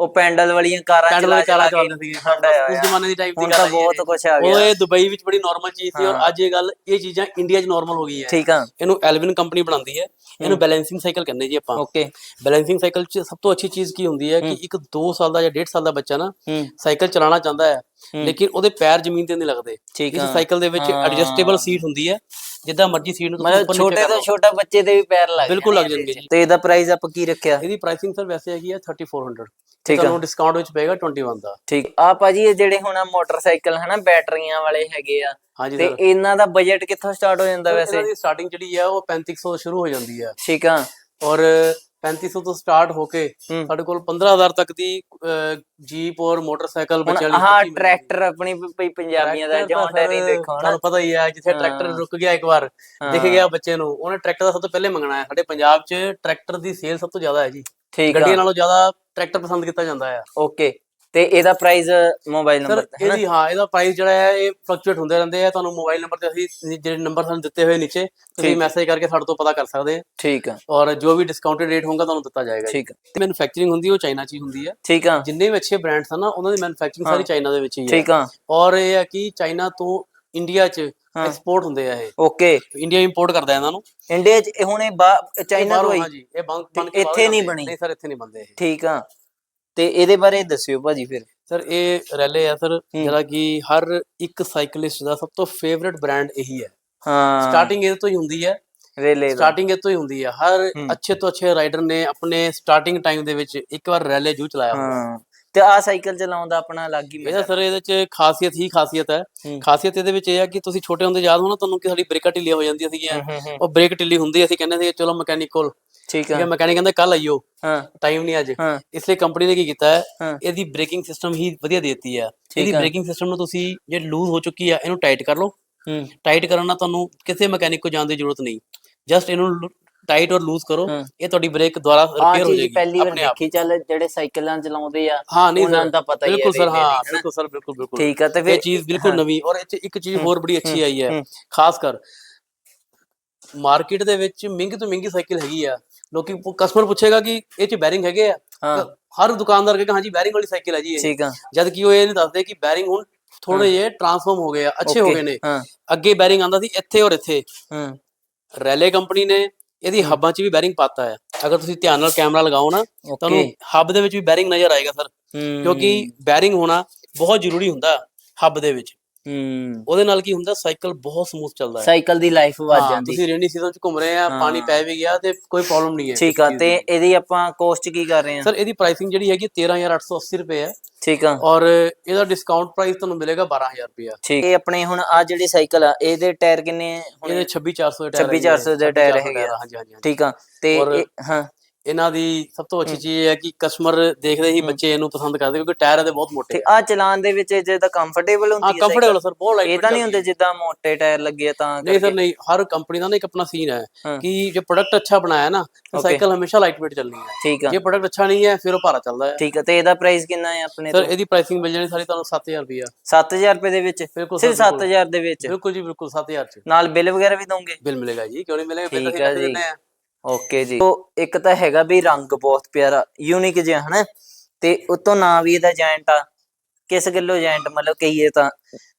ਉਹ ਪੈਂਡਲ ਵਾਲੀਆਂ ਕਾਰਾਂ ਪੈਡਲ ਚਲਾ ਵਾਲੀ ਕਾਰਾਂ ਚੱਲਦੀਆਂ ਸੀ ਉਸ ਜ਼ਮਾਨੇ ਦੀ ਟਾਈਪ ਦੀ ਹੁਣ ਤਾਂ ਬਹੁਤ। ਕੁਝ ਆ ਉਹ ਗਿਆ ਇਹ ਦੁਬਈ ਵਿੱਚ ਬੜੀ ਨਾਰਮਲ ਚੀਜ਼ ਸੀ ਔਰ। ਅੱਜ ਇਹ ਗੱਲ ਇਹ ਚੀਜ਼ਾਂ ਇੰਡੀਆ 'ਚ ਨਾਰਮਲ ਹੋ ਗਈ ਹੈ ਠੀਕ ਆ। ਇਹਨੂੰ ਐਲਵਿਨ ਕੰਪਨੀ ਬਣਾਉਂਦੀ ਹੈ। ਇਹਨੂੰ ਬੈਲੈਂਸਿੰਗ ਸਾਈਕਲ ਕਹਿੰਦੇ ਜੀ ਆਪਾਂ। ਓਕੇ ਬੈਲੈਂਸਿੰਗ ਸਾਈਕਲ 'ਚ ਸਭ ਤੋਂ ਅੱਛੀ ਚੀਜ਼ ਕੀ ਹੁੰਦੀ ਹੈ ਕਿ ਇੱਕ 2 ਸਾਲ ਦਾ ਜਾਂ 1.5 ਸਾਲ ਦਾ ਬੱਚਾ ਨਾ ਸਾਈਕਲ ਚਲਾਉਣਾ ਚਾਹੁੰਦਾ ਹੂੰ। ਲੇਕਿਨ ਉਹਦੇ ਪੈਰ ਜ਼ਮੀਨ ਤੇ ਨਹੀਂ ਲੱਗਦੇ। ਠੀਕ ਇਸ ਆ। ਸਾਈਕਲ ਦੇ ਵਿੱਚ ਹਾਂ। ਐਡਜਸਟੇਬਲ ਸੀਟ ਹੁੰਦੀ ਹੈ। ਜਿੱਦਾਂ ਮਰਜ਼ੀ ਸੀਟ ਨੂੰ ਤੁਸੀਂ ਉੱਪਰ ਛੋਟੇ ਤੋਂ ਛੋਟਾ ਬੱਚੇ ਦੇ ਵੀ ਪੈਰ ਲੱਗ ਬਿਲਕੁਲ ਲੱਗ ਜਾਣਗੇ। ਤੇ ਇਹਦਾ ਪ੍ਰਾਈਸ ਆਪਾਂ ਕੀ ਰੱਖਿਆ? ਇਹਦੀ ਪ੍ਰਾਈਸਿੰਗ ਸਰ ਵੈਸੇ ਹੈਗੀ ਹੈ 3400 ਠੀਕ ਆ। ਤੁਹਾਨੂੰ ਡਿਸਕਾਊਂਟ ਵਿੱਚ ਪਏਗਾ 21 ਦਾ। ਠੀਕ। ਆ ਭਾਜੀ ਇਹ ਜਿਹੜੇ ਹੁਣ ਆ ਮੋਟਰਸਾਈਕਲ ਹਨਾ ਬੈਟਰੀਆਂ ਵਾਲੇ ਹੈਗੇ ਆ। ਤੇ ਇਹਨਾਂ ਦਾ ਬਜਟ ਕਿੱਥੋਂ ਸਟਾਰਟ ਹੋ ਜਾਂਦਾ ਇਹਨਾਂ ਵੈਸੇ? ਦੀ ਸਟਾਰਟਿੰਗ ਜਿਹੜੀ ਹੈ ਉਹ 3500 ਤੋਂ ਸ਼ੁਰੂ ਹੋ ਜਾਂਦੀ ਹੈ ਠੀਕ ਆ। ਔਰ 3500 ਤੋਂ ਸਟਾਰਟ ਹੋ ਕੇ ਹੂੰ। ਸਾਡੇ ਕੋਲ 15000 ਤੱਕ ਦੀ ਜੀਪ ਔਰ ਮੋਟਰਸਾਈਕਲ ਹੁਣ ਬੱਚਿਆਂ ਲਈ ਸਭ ਚੀਜ਼ ਮਿਲ ਟਰੈਕਟਰ ਆਪਣੀ ਪਈ ਪੰਜਾਬੀਆਂ ਦਾ ਤਾਂ ਜੌਂਡਾ ਨਹੀਂ ਦੇਖੋ ਹਨਾ। ਤੁਹਾਨੂੰ ਪਤਾ ਹੀ ਹੈ ਜਿੱਥੇ ਟਰੈਕਟਰ ਹਾਂ। ਰੁਕ ਗਿਆ ਇੱਕ ਵਾਰ ਦਿਖ ਹਾਂ। ਗਿਆ ਬੱਚੇ ਨੂੰ। ਉਹਨੇ ਟਰੈਕਟਰ ਦਾ ਸਭ ਤੋਂ ਪਹਿਲੇ ਮੰਗਣਾ ਹੈ। ਸਾਡੇ ਪੰਜਾਬ 'ਚ ਟਰੈਕਟਰ ਦੀ ਸੇਲ ਸਭ ਤੋਂ ਜ਼ਿਆਦਾ ਹੈ ਜੀ। ਠੀਕ ਗੱਡੀਆਂ ਆ। ਨਾਲੋਂ ਜ਼ਿਆਦਾ ਟਰੈਕਟਰ ਪਸੰਦ ਕੀਤਾ ਜਾਂਦਾ ਹੈ ਓਕੇ। ਤੇ ਇਹਦਾ ਪ੍ਰਾਈਸ ਮੋਬਾਈਲ ਨੰਬਰ ਤੇ ਇਹਦੀ ਹਾਂ ਇਹਦਾ ਪ੍ਰਾਈਸ ਜਿਹੜਾ ਹੈ ਇਹ ਫਲਕਚੁਏਟ ਹੁੰਦੇ ਰਹਿੰਦੇ ਆ। ਤੁਹਾਨੂੰ ਮੋਬਾਈਲ ਨੰਬਰ ਤੇ ਅਸੀਂ ਜਿਹੜੇ ਨੰਬਰ ਸਾਨੂੰ ਦਿੱਤੇ ਹੋਏ ਨੀਚੇ ਤੁਸੀਂ। ਮੈਸੇਜ ਕਰਕੇ ਸਾਡੇ ਤੋਂ ਪਤਾ ਕਰ ਸਕਦੇ ਆ। ਠੀਕ ਆ। ਔਰ ਜੋ ਵੀ ਡਿਸਕਾਊਂਟਡ ਰੇਟ ਹੋਊਗਾ ਤੁਹਾਨੂੰ ਦਿੱਤਾ ਜਾਏਗਾ ਠੀਕ ਆ। ਤੇ ਮੈਨੂਫੈਕਚਰਿੰਗ ਹੁੰਦੀ ਉਹ ਚਾਈਨਾ 'ਚ ਹੀ ਹੁੰਦੀ ਹੈ ਠੀਕ ਆ। ਜਿੰਨੇ ਵੀ ਅੱਛੇ ਬ੍ਰਾਂਡਸ ਹਨ ਨਾ ਉਹਨਾਂ ਦੀ ਮੈਨੂਫੈਕਚਰਿੰਗ ਸਾਰੀ। ਚਾਈਨਾ ਦੇ ਵਿੱਚ ਹੀ ਹੈ ਠੀਕ ਆ। ਔਰ ਇਹ ਹੈ ਕਿ ਚਾਈਨਾ ਤੋਂ ਇੰਡੀਆ 'ਚ। ਐਕਸਪੋਰਟ ਹੁੰਦੇ ਆ ਇਹ। ਓਕੇ। ਇੰਡੀਆ ਇੰਪੋਰਟ ਕਰਦਾ ਇਹਨਾਂ ਨੂੰ। ਇੰਡੀਆ ਚ ਇਹ ਹੁਣ ਇਹ ਚਾਈਨਾ ਤੋਂ ਹਾਂਜੀ ਇਹ ਇੱਥੇ ਨਹੀਂ ਆ। ਬਣੀ? ਨਹੀਂ ਸਰ ਇੱਥੇ ਨਹੀਂ ਬਣਦੇ ਇਹ। ਠੀਕ ਆ। ਤੇ ਇਹਦੇ ਬਾਰੇ ਦੱਸਿਓ ਭਾਜੀ ਫਿਰ। ਸਰ ਇਹ ਰੈਲੇ ਆ ਸਰ ਜਿਹੜਾ ਕਿ ਹਰ ਇੱਕ ਸਾਈਕਲਿਸਟ ਦਾ ਸਭ ਤੋਂ ਫੇਵਰਿਟ ਬ੍ਰਾਂਡ ਇਹੀ ਹੈ। ਹਾਂ। ਸਟਾਰਟਿੰਗ ਇਹ ਤੋਂ ਹੀ ਹੁੰਦੀ ਹੈ। ਰੇਲੇ ਸਟਾਰਟਿੰਗ ਇਹ ਤੋਂ ਹੀ ਹੁੰਦੀ ਹੈ। ਹਰ। ਅੱਛੇ ਤੋਂ ਅੱਛੇ ਰਾਈਡਰ ਨੇ ਆਪਣੇ ਸਟਾਰਟਿੰਗ ਟਾਈਮ ਦੇ ਵਿੱਚ ਇੱਕ ਵਾਰ ਰੈਲੇ ਜੂ ਚਲਾਇਆ ਹੁੰਦਾ ਹਾਂ। ਤੇ ਆ ਸਾਈਕਲ ਚਲਾਉਣ ਦਾ ਆਪਣਾ ਅਲੱਗ ਹੀ ਮਜ਼ਾ। ਸਰ ਇਹਦੇ ਚ ਖਾਸੀਅਤ ਹੀ ਖਾਸੀਅਤ ਹੈ। ਖਾਸੀਅਤ ਇਹਦੇ ਵਿੱਚ ਇਹ ਹੈ ਕਿ ਤੁਸੀਂ ਛੋਟੇ ਹੁੰਦੇ ਯਾਦ ਹੋ ਨਾ ਤੁਹਾਨੂੰ ਕਿ ਸਾਡੀ ਬ੍ਰੇਕਾਂ ਢਿੱਲੀਆਂ ਹੋ ਜਾਂਦੀਆਂ ਸੀਗੀਆਂ। ਉਹ ਬ੍ਰੇਕ ਢਿੱਲੀ ਹੁੰਦੀ ਅਸੀਂ ਕਹਿੰਦੇ ਸੀ ਚਲੋ ਮਕੈਨਿਕ ਕੋਲ ਠੀਕ ਹੈ ਮਕੈਨਿਕ ਕਹਿੰਦਾ ਕੱਲ ਆਈਓ। ਹਾਂ। ਟਾਈਮ ਨਹੀਂ ਅੱਜ। ਹਾਂ। ਇਸ ਲਈ ਕੰਪਨੀ ਨੇ ਕੀ ਕੀਤਾ ਹੈ ਹਾਂ। ਇਹਦੀ ਬ੍ਰੇਕਿੰਗ ਸਿਸਟਮ ਹੀ ਵਧੀਆ ਦੇਤੀ ਹੈ। ਇਹਦੀ। ਬ੍ਰੇਕਿੰਗ ਸਿਸਟਮ ਨੂੰ ਤੁਸੀਂ ਜੇ ਲੂਜ਼ ਹੋ ਚੁੱਕੀ ਹੈ ਇਹਨੂੰ ਟਾਈਟ ਕਰ ਲਓ। ਹੂੰ। ਟਾਈਟ ਕਰਨ ਨਾਲ ਤੁਹਾਨੂੰ ਕਿਸੇ ਮਕੈਨਿਕ ਕੋ ਜਾਣ ਦੀ ਜ਼ਰੂਰਤ ਨਹੀਂ। ਜਸਟ ਇਹਨੂੰ ਟਾਈਟ ਔਰ ਲੂਜ਼ ਕਰੋ। ਹਾਂ। ਇਹ ਤੁਹਾਡੀ ਬ੍ਰੇਕ ਦੁਬਾਰਾ ਆ ਰਿਪੇਅਰ ਹੋ ਜਾਏਗੀ ਪਹਿਲੀ ਵਾਰ ਦੇਖੀ ਚੱਲ ਜਿਹੜੇ ਸਾਈਕਲਾਂ ਚਲਾਉਂਦੇ ਆ ਹਾਂ ਨਹੀਂ ਉਹਨਾਂ ਤਾਂ ਪਤਾ ਹੀ ਹੈ ਬਿਲਕੁਲ ਸਰ ਹਾਂ ਦੀ? ਬਿਲਕੁਲ ਸਰ ਬਿਲਕੁਲ ਬਿਲਕੁਲ। ਠੀਕ ਆ ਤੇ ਇਹ ਫਿਰ ਚੀਜ਼ ਬਿਲਕੁਲ ਹਾਂ। ਨਵੀਂ ਔਰ ਇਹ ਇੱਕ ਚੀਜ਼ ਹੋਰ ਬੜੀ ਅੱਛੀ ਆਈ ਹੈ। ਹੂੰ। ਖਾਸ ਕਰ ਮਾਰਕੀਟ ਦੇ ਵਿੱਚ ਮਹਿੰਗੀ ਤੋਂ ਮਹਿੰਗੀ ਸਾਈਕਲ ਹੈਗੀ ਆ। ਲੋਕੀ ਕਸਟਮਰ ਪੁੱਛੇਗਾ ਕਿ ਇਹ 'ਚ ਬੈਰਿੰਗ ਹੈਗੇ ਆ। ਹਾਂ। ਹਰ ਦੁਕਾਨਦਾਰ ਕਹੇਗਾ ਹਾਂਜੀ ਬੈਰਿੰਗ ਵਾਲੀ ਸਾਈਕਲ ਹੈ ਜੀ ਇਹ। ਠੀਕ ਆ। ਜਦ ਕਿ ਉਹ ਇਹ ਨਹੀਂ ਦੱਸਦੇ ਕਿ ਬੈਰਿੰਗ ਹੁਣ ਥੋੜੇ ਜਿਹੇ ਟਰਾਂਸਫਾਰਮ ਹੋ ਗਏ ਆ ਅੱਛੇ ਹੋ ਗਏ ਨੇ। ਅੱਗੇ ਬੈਰਿੰਗ ਆਂਦਾ ਸੀ ਇੱਥੇ ਔਰ ਇੱਥੇ। ਹੂੰ। ਰੈਲੇ ਕੰਪਨੀ ਨੇ ਇਹਦੀ ਹੱਬਾਂ 'ਚ ਵੀ ਬੈਰਿੰਗ ਪਾਤਾ ਹੈ ਅਗਰ ਤੁਸੀਂ ਧਿਆਨ ਨਾਲ ਕੈਮਰਾ ਲਗਾਓ ਨਾ ਤੁਹਾਨੂੰ ਹੱਬ ਦੇ ਵਿੱਚ ਵੀ ਬੈਰਿੰਗ ਨਜ਼ਰ ਆਏਗਾ ਸਰ। ਕਿਉਂਕਿ ਬੈਰਿੰਗ ਹੋਣਾ ਬਹੁਤ ਜ਼ਰੂਰੀ ਹੁੰਦਾ ਹੱਬ ਦੇ ਵਿੱਚ। ਹੂੰ। ਉਹਦੇ ਨਾਲ ਕੀ ਹੁੰਦਾ ਸਾਈਕਲ ਬਹੁਤ ਸਮੂਥ ਚੱਲਦਾ ਹੈ। ਸਾਈਕਲ ਦੀ ਲਾਈਫ ਵੱਧ ਹਾਂ, ਜਾਂਦੀ। ਤੁਸੀਂ ਰੇਨੀ ਸੀਜ਼ਨ 'ਚ ਘੁੰਮ ਰਹੇ ਆ ਪਾਣੀ ਹਾਂ। ਪੈ ਵੀ ਗਿਆ ਤੇ ਕੋਈ ਪ੍ਰੋਬਲਮ ਨਹੀਂ ਹੈ ਠੀਕ ਆ ਤੇ ਇਹਦੀ ਆਪਾਂ ਕੋਸਟ ਕੀ ਕਰ ਰਹੇ ਆ? ਸਰ ਇਹਦੀ ਪ੍ਰਾਈਸਿੰਗ ਜਿਹੜੀ ਹੈਗੀ 13880 ਰੁਪਏ ਹੈ। ਠੀਕ ਆ। ਔਰ ਇਹਦਾ ਡਿਸਕਾਊਂਟ ਪ੍ਰਾਈਸ ਤੁਹਾਨੂੰ ਮਿਲੇਗਾ 12000 ਰੁਪਏ ਠੀਕ। ਇਹ ਆਪਣੇ ਹੁਣ ਆ ਜਿਹੜੀ ਸਾਈਕਲ ਆ ਇਹਦੇ ਟਾਇਰ ਕਿੰਨੇ ਹੁਣ ਇਹਦੇ 26400 ਦੇ ਟਾਇਰ 26,400 ਦੇ ਟਾਇਰ ਹੈਗੇ ਆ। ਹਾਂਜੀ ਹਾਂਜੀ ਹਾਂਜੀ। ਠੀਕ ਆ ਤੇ ਔਰ ਇਹ- ਹਾਂ। ਇਹਨਾਂ ਦੀ ਸਭ ਤੋਂ ਅੱਛੀ ਚੀਜ਼ ਇਹ ਹੈ ਕਿ ਕਸਟਮਰ ਦੇਖਦੇ ਹੀ ਬੱਚੇ ਇਹਨੂੰ ਪਸੰਦ ਕਰਦੇ ਕਿਉਂਕਿ ਟਾਇਰ ਇਹਦੇ ਬਹੁਤ ਮੋਟੇ ਤੇ ਆ। ਚਲਾਉਣ ਦੇ ਵਿੱਚ ਜਿਹਦਾ ਕੰਫਰਟੇਬਲ ਹੁੰਦੀ ਹਾਂ ਕੰਫਰਟੇਬਲ ਸਰ ਬਹੁਤ ਲਾਈਟ ਇਹ ਤਾਂ ਨਹੀਂ ਹੁੰਦੇ ਜਿੱਦਾਂ ਮੋਟੇ ਟਾਇਰ ਲੱਗੇ ਆ ਤਾਂ ਨਹੀਂ ਸਰ ਕਰਕੇ। ਨਹੀਂ ਹਰ ਕੰਪਨੀ ਦਾ ਨਾ ਇੱਕ ਆਪਣਾ ਸੀਨ ਹੈ ਹਾਂ। ਕਿ ਜੇ ਪ੍ਰੋਡਕਟ ਅੱਛਾ ਬਣਾਇਆ ਨਾ ਤਾਂ Okay. ਸਾਈਕਲ ਹਮੇਸ਼ਾ ਲਾਈਟ weight ਚੱਲਣੀ ਹੈ। ਠੀਕ ਆ। ਜੇ ਪ੍ਰੋਡਕਟ ਅੱਛਾ ਨਹੀਂ ਹੈ ਫਿਰ ਉਹ ਭਾਰਾ ਚੱਲਦਾ ਹੈ। ਠੀਕ ਆ ਤੇ ਇਹਦਾ ਪ੍ਰਾਈਸ ਕਿੰਨਾ ਹੈ ਆਪਣੇ ਸਰ ਤੋਂ? ਇਹਦੀ ਪ੍ਰਾਈਸਿੰਗ ਮਿਲ ਜਾਣੀ ਸਾਰੀ ਤੁਹਾਨੂੰ 7000 ਰੁਪਏ 7000 ਰੁਪਏ ਦੇ ਵਿੱਚ? ਬਿਲਕੁਲ ਸਿਰਫ sir, ਬਿਲਕੁਲ। 7000 ਦੇ ਵਿੱਚ? ਬਿਲਕੁਲ ਜੀ ਬਿਲਕੁਲ 7000 ਚ। ਨਾਲ ਬਿੱਲ ਵਗੈਰਾ ਵੀ ਦੋਗੇ? ਬਿੱਲ ਮਿਲੇਗਾ ਜੀ ਕਿਉਂ ਨਹੀਂ ਮਿਲੇਗਾ? ਬਿੱਲ ਠੀਕ ਅਸੀਂ ਆ ਜੀ। ਦਿੰਦੇ ਆ। ਓਕੇ ਜੀ। ਉਹ ਇੱਕ ਤਾਂ ਹੈਗਾ ਵੀ ਰੰਗ ਬਹੁਤ ਪਿਆਰਾ ਯੂਨਿਕ ਜਿਹਾ ਹਨਾ? ਤੇ ਉਤੋਂ ਨਾਂ ਵੀ ਇਹਦਾ ਜੈਂਟ ਆ। ਕਿਸ ਗੱਲੋਂ ਜੈਂਟ ਮਤਲਬ ਕਹੀਏ ਤਾਂ।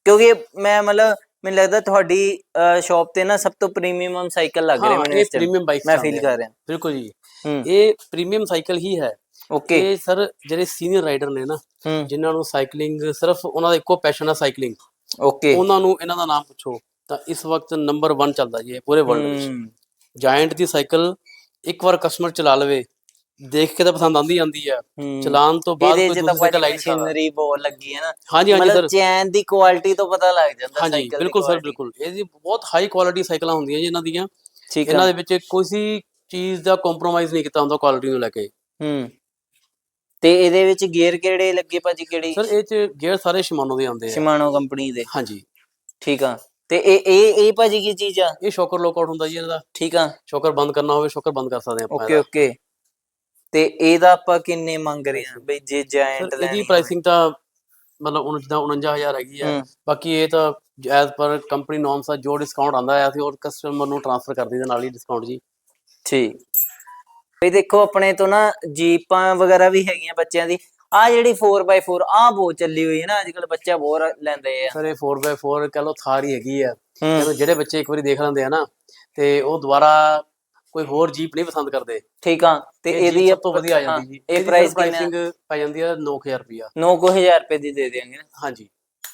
ਕਿਉਂਕਿ ਮੈਂ ਮਤਲਬ ਮੈਨੂੰ ਲੱਗਦਾ ਤੁਹਾਡੀ ਸ਼ਾਪ ਤੇ ਨਾ ਸਭ ਤੋਂ ਪ੍ਰੀਮੀਅਮ ਸਾਈਕਲ ਲੱਗ ਰਿਹਾ ਮੈਨੂੰ ਇਹ। ਪ੍ਰੀਮੀਅਮ ਬਾਈਕ ਮੈਂ ਫੀਲ ਕਰ ਰਿਹਾ। ਬਿਲਕੁਲ ਜੀ। ਇਹ ਪ੍ਰੀਮੀਅਮ ਸਾਈਕਲ ਹੀ ਹੈ। ਓਕੇ ਇਹ ਸਰ ਜਿਹੜੇ ਸੀਨੀਅਰ ਰਾਈਡਰ ਨੇ ਨਾ ਜਿਨ੍ਹਾਂ ਨੂੰ ਸਾਈਕਲਿੰਗ ਸਿਰਫ ਉਹਨਾਂ ਦਾ ਇੱਕੋ ਪੈਸ਼ਨ ਹੈ ਸਾਈਕਲਿੰਗ ਓਕੇ ਉਹਨਾਂ ਨੂੰ ਇਹਨਾਂ ਦਾ ਨਾਮ ਪੁੱਛੋ। ਤਾਂ ਇਸ ਵਕਤ ਨੰਬਰ 1 ਚੱਲਦਾ ਜੀ ਇਹ ਪੂਰੇ ਵਰਲਡ ਵਿੱਚ। ਜਾਇੰਟ ਦੀ ਸਾਈਕਲ ਇੱਕ ਵਾਰ ਕਸਟਮਰ ਚਲਾ ਲਵੇ ਦੇਖ ਕੇ ਤਾਂ ਪਸੰਦ ਆਂਦੀ ਆਂਦੀ ਆ। ਚਲਾਉਣ ਤੋਂ ਬਾਅਦ ਕੋਈ ਦੂਸਰੀ ਸਾਈਕਲ ਆਈ ਮਸ਼ੀਨਰੀ ਬਹੁਤ ਲੱਗੀ ਹੈ ਨਾ। ਹਾਂਜੀ ਹਾਂਜੀ ਸਰ ਚੈਨ ਦੀ ਕੁਆਲਿਟੀ ਤੋਂ ਪਤਾ ਲੱਗ ਜਾਂਦਾ ਹਾਂਜੀ ਸਾਈਕਲ ਦੀ ਬਿਲਕੁਲ ਸਰ। ਬਿਲਕੁਲ। ਇਹਦੀ ਬਹੁਤ ਹਾਈ ਕੁਆਲਿਟੀ ਸਾਈਕਲਾਂ ਹੁੰਦੀਆਂ ਜੀ ਇਹਨਾਂ ਦੀਆਂ। ਠੀਕ ਇਹਨਾਂ ਹੈ ਦੇ ਵਿੱਚ ਕੋਈ ਚੀਜ਼ ਦਾ ਕੰਪਰੋਮਾਈਜ਼ ਨਹੀਂ ਕੀਤਾ ਹੁੰਦਾ ਕੁਆਲਿਟੀ ਨੂੰ ਲੈ ਕੇ। ਹੂੰ। ਤੇ ਇਹਦੇ ਵਿੱਚ ਗੇਅਰ ਕਿਹੜੇ ਲੱਗੇ ਭਾਜੀ ਕਿਹੜੀ? ਸਰ ਇਹ ਚ ਗੇਅਰ ਸਾਰੇ ਸ਼ਿਮਾਨੋ ਦੇ ਆਉਂਦੇ ਆ। ਸ਼ਿਮਾਨੋ ਕੰਪਨੀ ਦੇ। ਹਾਂਜੀ। ਠੀਕ ਆ। ਤੇ ਇਹ ਇਹ ਇਹ ਭਾਜੀ ਕੀ ਚੀਜ਼ ਆ? ਇਹ ਸ਼ੋਕਰ ਲੋਕਆਊਟ ਹੁੰਦਾ ਜੀ ਇਹਦਾ ਠੀਕ ਆ। ਸ਼ੋਕਰ ਬੰਦ ਕਰਨਾ ਹੋਵੇ ਸ਼ੋਕਰ ਬੰਦ ਕਰ ਸਕਦੇ ਆਪਾਂ ਓਕੇ ਓਕੇ। ਤੇ ਇਹਦਾ ਆਪਾਂ ਕਿੰਨੇ ਮੰਗ ਰਹੇ ਆ ਬਈ ਜੇ ਜਾਇੰਟ। ਲੈਣੀ ਇਹਦੀ ਪ੍ਰਾਈਸਿੰਗ ਤਾਂ ਮਤਲਬ ਹੁਣ ਜਿੱਦਾਂ 49000 ਹੈਗੀ ਹੂੰ। ਬਾਕੀ ਇਹ ਤਾਂ ਐਜ਼ ਪਰ ਕੰਪਨੀ ਨੋਰਮਸ ਆ ਜੋ ਡਿਸਕਾਊਂਟ ਆਂਦਾ ਹੈ ਅਸੀਂ ਹੋਰ ਕਸਟਮਰ ਨੂੰ ਟ੍ਰਾਂਸਫਰ ਕਰ ਦਈਦਾ ਨਾਲ ਹੀ ਡਿਸਕਾਊਂਟ ਜੀ। ਠੀਕ। ਬਈ ਦੇਖੋ ਆਪਣੇ ਤੋਂ ਨਾ ਜੀਪਾਂ ਵਗੈਰਾ ਵੀ ਹੈਗੀਆਂ ਬੱਚਿਆਂ ਦੀ। ਆ ਜਿਹੜੀ 4x4 ਆ ਬਹੁਤ ਚੱਲੀ ਹੋਈ ਹੈ ਨਾ ਅੱਜ ਕੱਲ ਬੱਚਾ ਬਹੁਤ ਲੈਂਦੇ ਆ। ਸਰ ਇਹ 4x4 ਕਹ ਲਓ ਥਾਰ ਹੀ ਹੈਗੀ ਆ। ਜਦੋਂ ਜਿਹੜੇ ਬੱਚੇ ਇੱਕ ਵਾਰੀ ਦੇਖ ਲੈਂਦੇ ਆ ਨਾ ਤੇ ਉਹ ਦੁਬਾਰਾ ਕੋਈ ਹੋਰ ਜੀਪ ਨਹੀਂ ਪਸੰਦ ਕਰਦੇ। ਠੀਕ ਆ ਤੇ ਇਹ ਇਹਦੀ ਸਭ ਤੋਂ ਵਧੀਆ ਆ ਜਾਂਦੀ ਜੀ। ਇਹ ਪ੍ਰਾਈਸ ਪ੍ਰਾਈਸਿੰਗ ਪੈ ਜਾਂਦੀ ਹੈ 9000 ਰੁਪਿਆ 9000 ਰੁਪਏ ਦੀ ਦੇ ਦੇਵਾਂਗੇ ਨਾ। ਹਾਂਜੀ।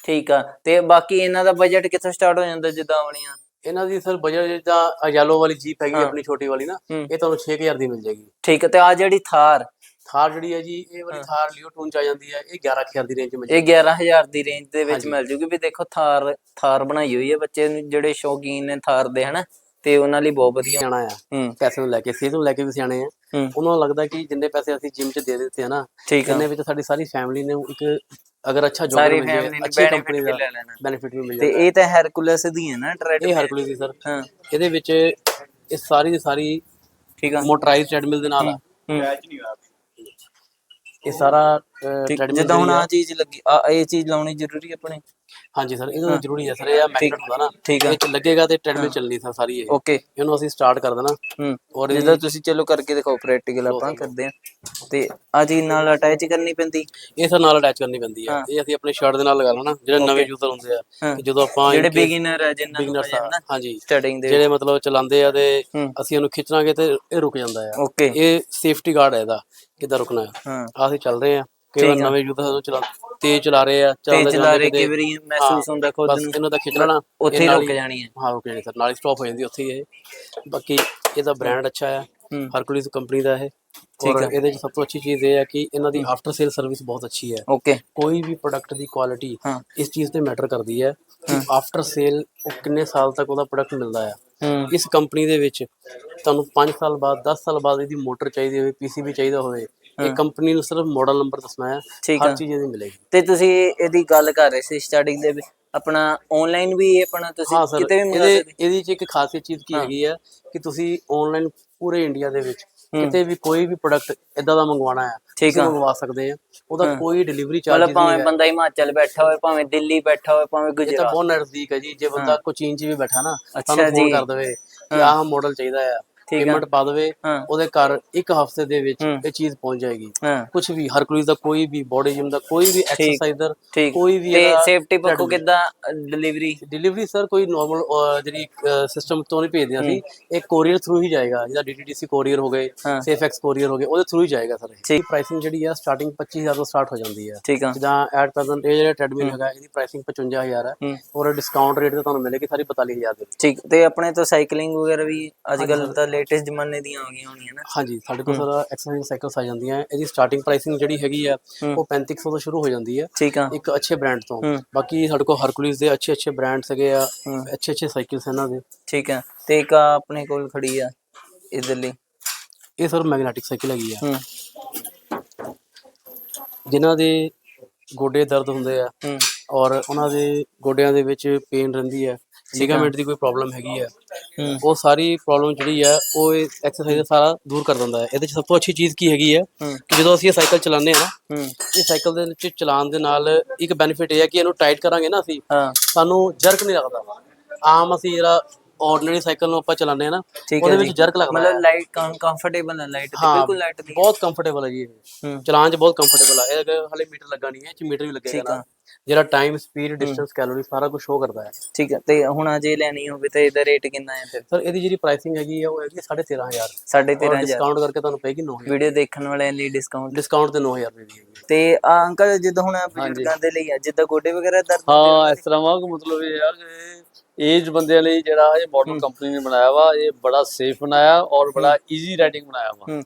ਠੀਕ ਆ ਤੇ ਬਾਕੀ ਇਹਨਾਂ ਦਾ ਬਜਟ ਕਿੱਥੋਂ ਸਟਾਰਟ ਹੋ ਜਾਂਦਾ ਜਿੱਦਾਂ ਆਉਣੀਆਂ ਇਹਨਾਂ ਦੀ ਸਰ ਬਜਟ ਜਿੱਦਾਂ ਯੈਲੋ ਵਾਲੀ ਜੀਪ ਹੈਗੀ। ਆਪਣੀ ਛੋਟੀ ਵਾਲੀ ਨਾ। ਇਹ ਤੁਹਾਨੂੰ 6000 ਦੀ ਮਿਲ ਜਾਏਗੀ। ਠੀਕ ਆ ਤੇ ਆ ਜਿਹੜੀ ਥਾਰ ਥਾਰ ਜਿਹੜੀ ਹੈ ਜੀ ਇਹ ਵਾਲੀ ਥਾਰ ਲਿਓ ਟੂਨ ਚ ਆ ਜਾਂਦੀ ਹੈ ਇਹ 11000 ਦੀ ਰੇਂਜ ਚ ਮਿਲ ਇਹ 11000 ਦੀ ਰੇਂਜ ਦੇ ਵਿੱਚ। ਮਿਲ ਜੂਗੀ। ਵੀ ਦੇਖੋ ਥਾਰ ਥਾਰ ਬਣਾਈ ਹੋਈ ਹੈ ਬੱਚੇ ਨੂੰ ਜਿਹੜੇ ਸ਼ੌਕੀਨ ਨੇ ਥਾਰ ਦੇ ਹਨਾ ਤੇ ਉਹਨਾਂ ਲਈ ਬਹੁਤ ਵਧੀਆ। ਜਾਣਾ ਆ। ਹੂੰ। ਪੈਸੇ ਨੂੰ ਲੈ ਕੇ ਸਿਹਤ ਨੂੰ ਲੈ ਕੇ ਵੀ ਸਿਆਣੇ ਆ। ਉਹਨਾਂ ਨੂੰ ਲੱਗਦਾ ਕਿ ਜਿੰਨੇ ਪੈਸੇ ਅਸੀਂ ਜਿਮ ਚ ਦੇ ਦਿੱਤੇ ਆ ਨਾ ਠੀਕ ਆ। ਇੰਨੇ ਵਿੱਚ ਸਾਡੀ ਸਾਰੀ ਫੈਮਿਲੀ ਨੇ ਇੱਕ ਅਗਰ ਅੱਛਾ ਜੋਬ ਮਿਲ ਜਾਏ ਅੱਛੀ ਕੰਪਨੀ ਦਾ ਬੈਨੀਫਿਟ ਵੀ ਮਿਲ ਤੇ ਜਾਂਦਾ। ਇਹ ਤਾਂ ਹੈਰਕੁਲਸ ਦੀ ਹੈ ਨਾ ਟ੍ਰੈਡ ਇਹ ਹਰਕੁਲਸ ਦੀ ਸਰ ਹਾਂ। ਇਹਦੇ ਵਿੱਚ ਇਹ ਸਾਰੀ ਦੀ ਸਾਰੀ ਠੀਕ ਆ। ਮੋਟਰਾਈਜ਼ ਟ੍ਰੈਡਮਿਲ ਦੇ ਨਾਲ ਆ। ਹੂੰ। ਇਹ ਸਾਰਾ ਜਿੱਦਾਂ ਹੁਣ ਆ। ਚੀਜ਼ ਲੱਗੀ ਆ ਇਹ ਚੀਜ਼ ਲਾਉਣੀ ਜ਼ਰੂਰੀ ਆਪਣੇ? ਹਾਂਜੀ ਸਰ ਇਹਦਾ ਜ਼ਰੂਰੀ ਹੈ ਸਰ ਇਹ ਮੈਗਨੇਟ ਹੁੰਦਾ ਨਾ ਠੀਕ ਆ। ਇਹ ਚ ਲੱਗੇਗਾ ਤੇ ਟ੍ਰੈਡਮਿਲ ਚੱਲਣੀ ਸਰ ਸਾਰੀ ਇਹ। ਓਕੇ ਇਹਨੂੰ ਅਸੀਂ ਸਟਾਰਟ ਕਰ ਦੇਣਾ। ਹੂੰ। ਔਰ ਜਿੱਦਾਂ ਤੁਸੀਂ ਚਲੋ ਕਰਕੇ ਦਿਖਾਓ ਪ੍ਰੈਕਟੀਕਲ ਆਪਾਂ ਕਰਦੇ ਆ ਤੇ ਆ ਚੀਜ਼ ਨਾਲ ਅਟੈਚ ਕਰਨੀ ਪੈਂਦੀ? ਇਹ ਸਰ ਨਾਲ ਅਟੈਚ ਕਰਨੀ ਪੈਂਦੀ ਹੈ। ਇਹ ਅਸੀਂ ਆਪਣੇ ਸ਼ਰਟ ਦੇ ਨਾਲ ਲਗਾ ਲੈਣਾ। ਜਿਹੜੇ ਨਵੇਂ ਯੂਜ਼ਰ ਹੁੰਦੇ ਆ ਹਾਂ। ਕਿ ਜਦੋਂ ਆਪਾਂ ਜਿਹੜੇ ਬਿਗਿਨਰ ਹੈ ਜਿਨ੍ਹਾਂ ਨੂੰ ਆ, ਨਾ ਹਾਂਜੀ। ਸਟਾਰਟਿੰਗ ਦੇ ਜਿਹੜੇ ਮਤਲਬ ਚਲਾਉਂਦੇ ਆ ਤੇ ਹੂੰ। ਅਸੀਂ ਇਹਨੂੰ ਖਿੱਚਾਂਗੇ ਤੇ ਇਹ ਰੁਕ ਜਾਂਦਾ ਆ। ਓਕੇ ਇਹ ਸੇਫਟੀ ਗਾਰਡ ਹੈ ਇਹਦਾ ਕਿੱਦਾਂ ਰੁਕਣਾ ਹੈ ਹਾਂ। ਆਹ ਅਸੀਂ ਚੱਲ ਰਹੇ ਆ। ਵਾਰ ਨਵੇਂ ਯੂਜ਼ਰ ਨੂੰ ਚਲਾ ਤੇਜ਼ ਚਲਾ ਰਹੇ ਆ ਤੇ ਚੱਲਦੇ ਚਲਾ ਰਹੇ ਕਈ ਵਾਰੀ ਮਹਿਸੂਸ ਹੁੰਦਾ ਖੁਦ ਬਸ ਨੂੰ? ਇਹਨੂੰ ਤਾਂ ਖਿੱਚ ਲੈਣਾ ਉੱਥੇ ਹੀ ਰੁਕ ਜਾਣੀ ਹੈ। ਹਾਂ ਰੁਕ ਜਾਣੀ ਸਰ ਨਾਲ ਹੀ ਸਟਾਪ ਹੋ ਜਾਂਦੀ ਉੱਥੇ ਹੀ ਇਹ। ਬਾਕੀ ਇਹਦਾ ਬ੍ਰਾਂਡ ਅੱਛਾ ਹੈ ਹੂੰ। ਹਰਕੁਲਿਸ ਕੰਪਨੀ ਦਾ ਇਹ। ਔਰ ਇਹਦੇ ਚ ਸਭ ਤੋਂ ਅੱਛੀ ਚੀਜ਼ ਇਹ ਹੈ ਕਿ ਇਹਨਾਂ ਦੀ ਆਫਟਰ ਸੇਲ ਸਰਵਿਸ ਬਹੁਤ ਅੱਛੀ ਹੈ ਓਕੇ। ਕੋਈ ਵੀ ਪ੍ਰੋਡਕਟ ਦੀ ਕੁਆਲਿਟੀ ਹਾਂ। ਇਸ ਚੀਜ਼ ਤੇ ਮੈਟਰ ਕਰਦੀ ਹੈ ਕਿ ਆਫਟਰ ਸੇਲ ਉਹ ਕਿੰਨੇ ਸਾਲ ਤੱਕ ਉਹਦਾ ਪ੍ਰੋਡਕਟ ਮਿਲਦਾ ਹੈ ਹੂੰ। ਇਸ ਕੰਪਨੀ ਦੇ ਵਿੱਚ ਤੁਹਾਨੂੰ 5 ਸਾਲ ਬਾਅਦ 10 ਸਾਲ ਬਾਅਦ ਇਹਦੀ ਮੋਟਰ ਚਾਹੀਦੀ ਹੋਵੇ ਪੀਸੀਬੀ ਚਾਹੀਦਾ ਹੋਵੇ ਇਹ ਕੰਪਨੀ ਨੂੰ ਸਿਰਫ ਮਾਡਲ ਨੰਬਰ ਦੱਸਣਾ ਹੈ ਠੀਕ ਹਰ ਆ। ਚੀਜ਼ ਇਹਦੀ ਮਿਲੇਗੀ। ਤੇ ਤੁਸੀਂ ਇਹਦੀ ਗੱਲ ਕਰ ਰਹੇ ਸੀ ਸਟਾਰਟਿੰਗ ਦੇ ਵਿੱਚ ਆਪਣਾ ਆਨਲਾਈਨ ਵੀ ਇਹ ਆਪਣਾ ਤੁਸੀਂ ਸਰ ਕਿਤੇ ਵੀ ਮੰਗਾ ਇਹਦੇ ਸਕਦੇ ਇਹਦੀ ਚ ਇੱਕ ਖਾਸੀਅਤ ਚੀਜ਼ ਕੀ ਹੈਗੀ ਹੈ ਕਿ ਤੁਸੀਂ ਆਨਲਾਈਨ ਪੂਰੇ ਇੰਡੀਆ ਦੇ ਵਿੱਚ ਕਿਤੇ ਵੀ ਕੋਈ ਵੀ ਪ੍ਰੋਡਕਟ ਇਦਾਂ ਦਾ ਮੰਗਵਾਉਣਾ ਹੈ ਠੀਕ ਤੁਸੀਂ ਆ। ਮੰਗਵਾ ਸਕਦੇ ਆ। ਉਹਦਾ ਕੋਈ ਡਿਲੀਵਰੀ ਮਤਲਬ ਚਾਰਜ ਭਾਵੇਂ ਨਹੀਂ ਹੈ। ਬੰਦਾ ਹਿਮਾਚਲ ਬੈਠਾ ਹੋਵੇ ਭਾਵੇਂ ਦਿੱਲੀ ਬੈਠਾ ਹੋਵੇ ਭਾਵੇਂ ਇਹ ਤਾਂ ਗੁਜਰਾਤ। ਬਹੁਤ ਨਜ਼ਦੀਕ ਹੈ ਜੀ। ਜੇ ਬੰਦਾ ਕੋਚੀਨ ਚ ਵੀ ਬੈਠਾ ਨਾ ਅੱਛਾ ਫੋਨ ਜੀ। ਕਰ ਦੇਵੇ ਕਿ ਆਹ ਮਾਡਲ ਚਾਹੀਦਾ ਆ ਆ। ਪੇਮੈਂਟ ਪਾ ਦੇਵੇ ਉਹਦੇ ਘਰ ਇੱਕ ਹਫ਼ਤੇ ਦੇ ਵਿੱਚ। ਇਹ ਚੀਜ਼ ਪਹੁੰਚ ਜਾਏਗੀ। ਕੁਝ ਵੀ ਹਰਕੁਲਿਸ ਦਾ ਕੋਈ ਵੀ ਬੋਡੀ ਜਿਮ ਦਾ ਕੋਈ ਵੀ ਐਕਸਰਸਾਈਜ਼ਰ ਕੋਈ ਵੀ ਤੇ ਸੇਫਟੀ ਪੱਖੋਂ ਕਿੱਦਾਂ ਡਿਲੀਵਰੀ ਡਿਲੀਵਰੀ ਸਰ ਕੋਈ ਨਾਰਮਲ ਜਿਹੜੀ ਸਿਸਟਮ ਤੋਂ ਨਹੀਂ ਭੇਜਦੇ ਅਸੀਂ। ਇਹ ਕੋਰੀਅਰ ਥਰੂ ਹੀ ਜਾਏਗਾ। ਜਿਹਦਾ ਡੀਟੀਡੀਸੀ ਕੋਰੀਅਰ ਹੋ ਗਏ। ਸੇਫਐਕਸ ਕੋਰੀਅਰ ਹੋ ਗਏ ਉਹਦੇ ਥਰੂ ਹੀ ਜਾਏਗਾ ਸਰ ਇਹ। ਪ੍ਰਾਈਸਿੰਗ ਜਿਹੜੀ ਆ ਸਟਾਰਟਿੰਗ 25000 ਤੋਂ ਸਟਾਰਟ ਹੋ ਜਾਂਦੀ ਹੈ ਜਿੱਦਾਂ ਐਟ ਪ੍ਰੈਜ਼ੈਂਟ ਇਹ ਜਿਹੜਾ ਟ੍ਰੈਡਮਿਲ ਹੈਗਾ ਇਹਦੀ ਪ੍ਰਾਈਸਿੰਗ 55000 ਹੈ। ਔਰ ਡਿਸਕਾਊਂਟ ਰੇਟ ਤੇ ਤੁਹਾਨੂੰ ਮਿਲੇਗੀ ਸਾਰੀ 45000 ਦੇ ਠੀਕ। ਤੇ ਆਪਣੇ ਤੋਂ ਸਾਈਕਲਿੰਗ ਵਗੈਰਾ ਵੀ ਅੱਜ ਕੱਲ ਤਾਂ ਲੇਟੈਸਟ ਜ਼ਮਾਨੇ ਦੀਆਂ ਆ ਗਈਆਂ ਹੋਣੀਆਂ ਨਾ। ਹਾਂਜੀ ਸਾਡੇ ਕੋਲ ਸਰ ਐਕਸਰਸਾਈਜ਼ ਸਾਈਕਲਸ ਆ ਜਾਂਦੀਆਂ ਇਹਦੀ ਸਟਾਰਟਿੰਗ ਪ੍ਰਾਈਸਿੰਗ ਜਿਹੜੀ ਹੈਗੀ ਆ ਉਹ 3500 ਤੋਂ ਸ਼ੁਰੂ ਹੋ ਜਾਂਦੀ ਹੈ। ਠੀਕ ਆ। ਇੱਕ ਅੱਛੇ ਬ੍ਰਾਂਡ ਤੋਂ। ਬਾਕੀ ਸਾਡੇ ਕੋਲ ਹਰਕੁਲਿਸ ਦੇ ਅੱਛੇ ਅੱਛੇ ਬ੍ਰਾਂਡਸ ਹੈਗੇ ਆ। ਅੱਛੇ ਅੱਛੇ ਸਾਈਕਲਸ ਇਹਨਾਂ ਦੇ। ਠੀਕ ਆ। ਤੇ ਇੱਕ ਆਪਣੇ ਕੋਲ ਖੜੀ ਆ ਇਧਰਲੀ ਇਹ ਸਰ ਮੈਗਨੈਟਿਕ ਸਾਈਕਲ ਹੈਗੀ ਆ। ਜਿਨ੍ਹਾਂ ਦੇ ਗੋਡੇ ਦਰਦ ਹੁੰਦੇ ਆ ਔਰ ਉਹਨਾਂ ਦੇ ਗੋਡਿਆਂ ਦੇ ਵਿੱਚ ਪੇਨ ਰਹਿੰਦੀ ਹੈ ਲਿਗਾਮੈਂਟ ਦੀ ਕੋਈ ਪ੍ਰੋਬਲਮ ਹੈਗੀ ਹੈ ਹੂੰ। ਉਹ ਸਾਰੀ ਪ੍ਰੋਬਲਮ ਜਿਹੜੀ ਹੈ ਉਹ ਐਕਸਰਸਾਈਜ਼ ਸਾਰਾ ਦੂਰ ਕਰ ਦਿੰਦਾ ਹੈ। ਇਹਦੇ ਚ ਸਭ ਤੋਂ ਅੱਛੀ ਚੀਜ਼ ਕੀ ਹੈਗੀ ਹੈ ਹੂੰ। ਕਿ ਜਦੋਂ ਅਸੀਂ ਇਹ ਸਾਈਕਲ ਚਲਾਉਂਦੇ ਆ ਨਾ ਹੂੰ। ਇਹ ਸਾਈਕਲ ਦੇ ਵਿੱਚ ਚਲਾਉਣ ਦੇ ਨਾਲ ਇੱਕ ਬੈਨੀਫਿਟ ਇਹ ਹੈ ਕਿ ਇਹਨੂੰ ਟਾਈਟ ਕਰਾਂਗੇ ਨਾ ਅਸੀਂ ਹਾਂ। ਸਾਨੂੰ ਜਰਕ ਨਹੀਂ ਲੱਗਦਾ। ਆਮ ਅਸੀਂ ਜਿਹੜਾ ਆਰਡੀਨਰੀ ਸਾਈਕਲ ਨੂੰ ਆਪਾਂ ਚਲਾਉਂਦੇ ਆ ਨਾ ਠੀਕ ਹੈ ਉਹਦੇ ਜੀ। ਵਿੱਚ ਜਰਕ ਲੱਗਦਾ ਹੈ। ਮਤਲਬ ਲਾਈਟ ਕੰਫਰਟੇਬਲ ਹੈ ਲਾਈਟ ਤੇ ਹਾਂ ਬਿਲਕੁਲ ਲਾਈਟ ਦੀ। ਬਹੁਤ ਕੰਫਰਟੇਬਲ ਹੈ ਜੀ ਇਹ। ਹੂੰ। ਚਲਾਉਣ 'ਚ ਬਹੁਤ ਕੰਫਰਟੇਬਲ ਆ। ਇਹ ਅਗਰ ਹਲੇ ਮੀਟਰ ਲੱਗਾ ਨਹੀਂ ਹੈ ਇਹ 'ਚ ਮੀਟਰ ਵੀ ਲੱਗੇਗਾ ਠੀਕ ਆ। ਜਿਹੜਾ ਟਾਈਮ ਸਪੀਡ ਡਿਸਟੈਂਸ ਕੈਲੋਰੀ ਸਾਰਾ ਕੁਝ ਸ਼ੋ ਕਰਦਾ ਹੈ। ਠੀਕ ਹੈ ਤੇ ਹੁਣ ਅਜੇ ਲੈਣੀ ਹੋਵੇ ਤੇ ਇਹਦਾ ਰੇਟ ਕਿੰਨਾ ਹੈ ਫਿਰ? ਸਰ ਇਹਦੀ ਜਿਹੜੀ ਪ੍ਰਾਈਸਿੰਗ ਹੈਗੀ ਆ ਉਹ ਹੈਗੀ 13500 13500 ਡਿਸਕਾਊਂਟ ਕਰਕੇ ਤੁਹਾਨੂੰ ਪਏਗੀ 9000 ਵੀਡੀਓ ਦੇਖਣ ਵਾਲਿਆਂ ਲਈ ਡਿਸਕਾਊਂਟ ਡਿਸਕਾਊਂਟ ਤੇ 9000 ਰੁਪਏ ਦੀ ਹੈਗੀ ਤੇ ਆ ਅੰਕਲ ਜਿੱਦਾਂ ਹੁਣ ਬਜ਼ੁਰਗਾਂ ਦੇ ਲਈ ਆ ਜਿੱਦਾਂ ਗੋਡੇ ਵਗੈਰਾ ਦਰਦ ਹਾਂ ਇਸ ਤਰ੍ਹਾਂ ਵਾ ਕਿ ਮਤਲਬ ਇਹ ਆ ਕਿ ਏਜ ਬੰਦਿਆਂ ਲਈ ਜਿਹੜਾ ਇਹ ਮਾਡਲ ਕੰਪਨੀ ਨੇ ਬਣਾਇਆ ਵਾ ਇਹ ਬੜਾ ਸੇਫ ਬਣਾਇਆ ਔਰ ਬੜਾ ਈਜ਼ੀ ਰਾਈਡਿੰਗ ਬਣਾਇਆ ਵਾ।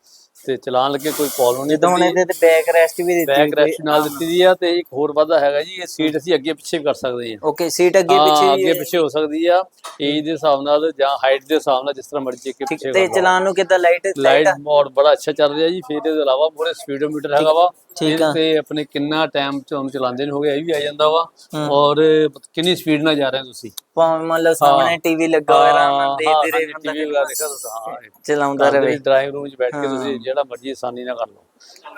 ਤੇ ਚਲਾਉਣ ਲੱਗੇ ਕੋਈ ਪ੍ਰੋਬਲਮ ਨਹੀਂ ਜਿੱਦਾਂ ਹੁਣ ਇਹਦੇ ਤੇ ਬੈਕ ਰੈਸਟ ਵੀ ਦਿੱਤੀ ਬੈਕ ਰੈਸਟ ਨਾਲ ਦਿੱਤੀ ਦੀ ਆ ਤੇ ਇੱਕ ਹੋਰ ਵਾਧਾ ਹੈਗਾ ਜੀ ਇਹ ਸੀਟ ਅਸੀਂ ਅੱਗੇ ਪਿੱਛੇ ਵੀ ਕਰ ਸਕਦੇ ਹਾਂ। ਓਕੇ ਸੀਟ ਅੱਗੇ ਪਿੱਛੇ ਅੱਗੇ ਪਿੱਛੇ ਹੋ ਸਕਦੀ ਆ ਏਜ ਦੇ ਹਿਸਾਬ ਨਾਲ ਜਾਂ ਹਾਈਟ ਦੇ ਹਿਸਾਬ ਨਾਲ ਜਿਸ ਤਰ੍ਹਾਂ ਮਰਜ਼ੀ ਅੱਗੇ ਪਿੱਛੇ ਤੇ ਚਲਾਉਣ ਨੂੰ ਕਿੱਦਾਂ ਲਾਈਟ ਲਾਈਟ ਮੋਡ ਬੜਾ ਅੱਛਾ ਚੱਲ ਰਿਹਾ ਜੀ ਫਿਰ ਇਹਦੇ ਇਲਾਵਾ ਪੂਰੇ ਸਪੀਡੋਮੀਟਰ ਹੈਗਾ ਵਾ। ਤੇ ਆਪਣੇ ਕਿੰਨਾ ਟਾਈਮ ਚ ਚਲਾਉਂਦੇ ਨੇ ਹੋ ਗਿਆ ਇਹ ਵੀ ਆ ਜਾਂਦਾ ਵਾ। ਔਰ ਕਿੰਨੀ ਸਪੀਡ ਨਾਲ ਜਾ ਰਹੇ ਹੋ ਤੁਸੀਂ? ਭਾਵੇਂ ਮੰਨ ਲਓ ਸਾਹਮਣੇ ਟੀਵੀ ਲੱਗਾ ਹੋਇਆ ਆਰਾਮ ਨਾਲ ਦੇਖਦੇ ਰਹੇ ਬੰਦਾ ਚਲਾਉਂਦਾ ਰਹੇ। ਡਰਾਈਵਿੰਗ ਰੂਮ 'ਚ ਬੈਠ ਕੇ ਤੁਸੀਂ ਜਿਹੜਾ ਮਰਜ਼ੀ ਆਸਾਨੀ ਨਾਲ ਕਰ ਲਓ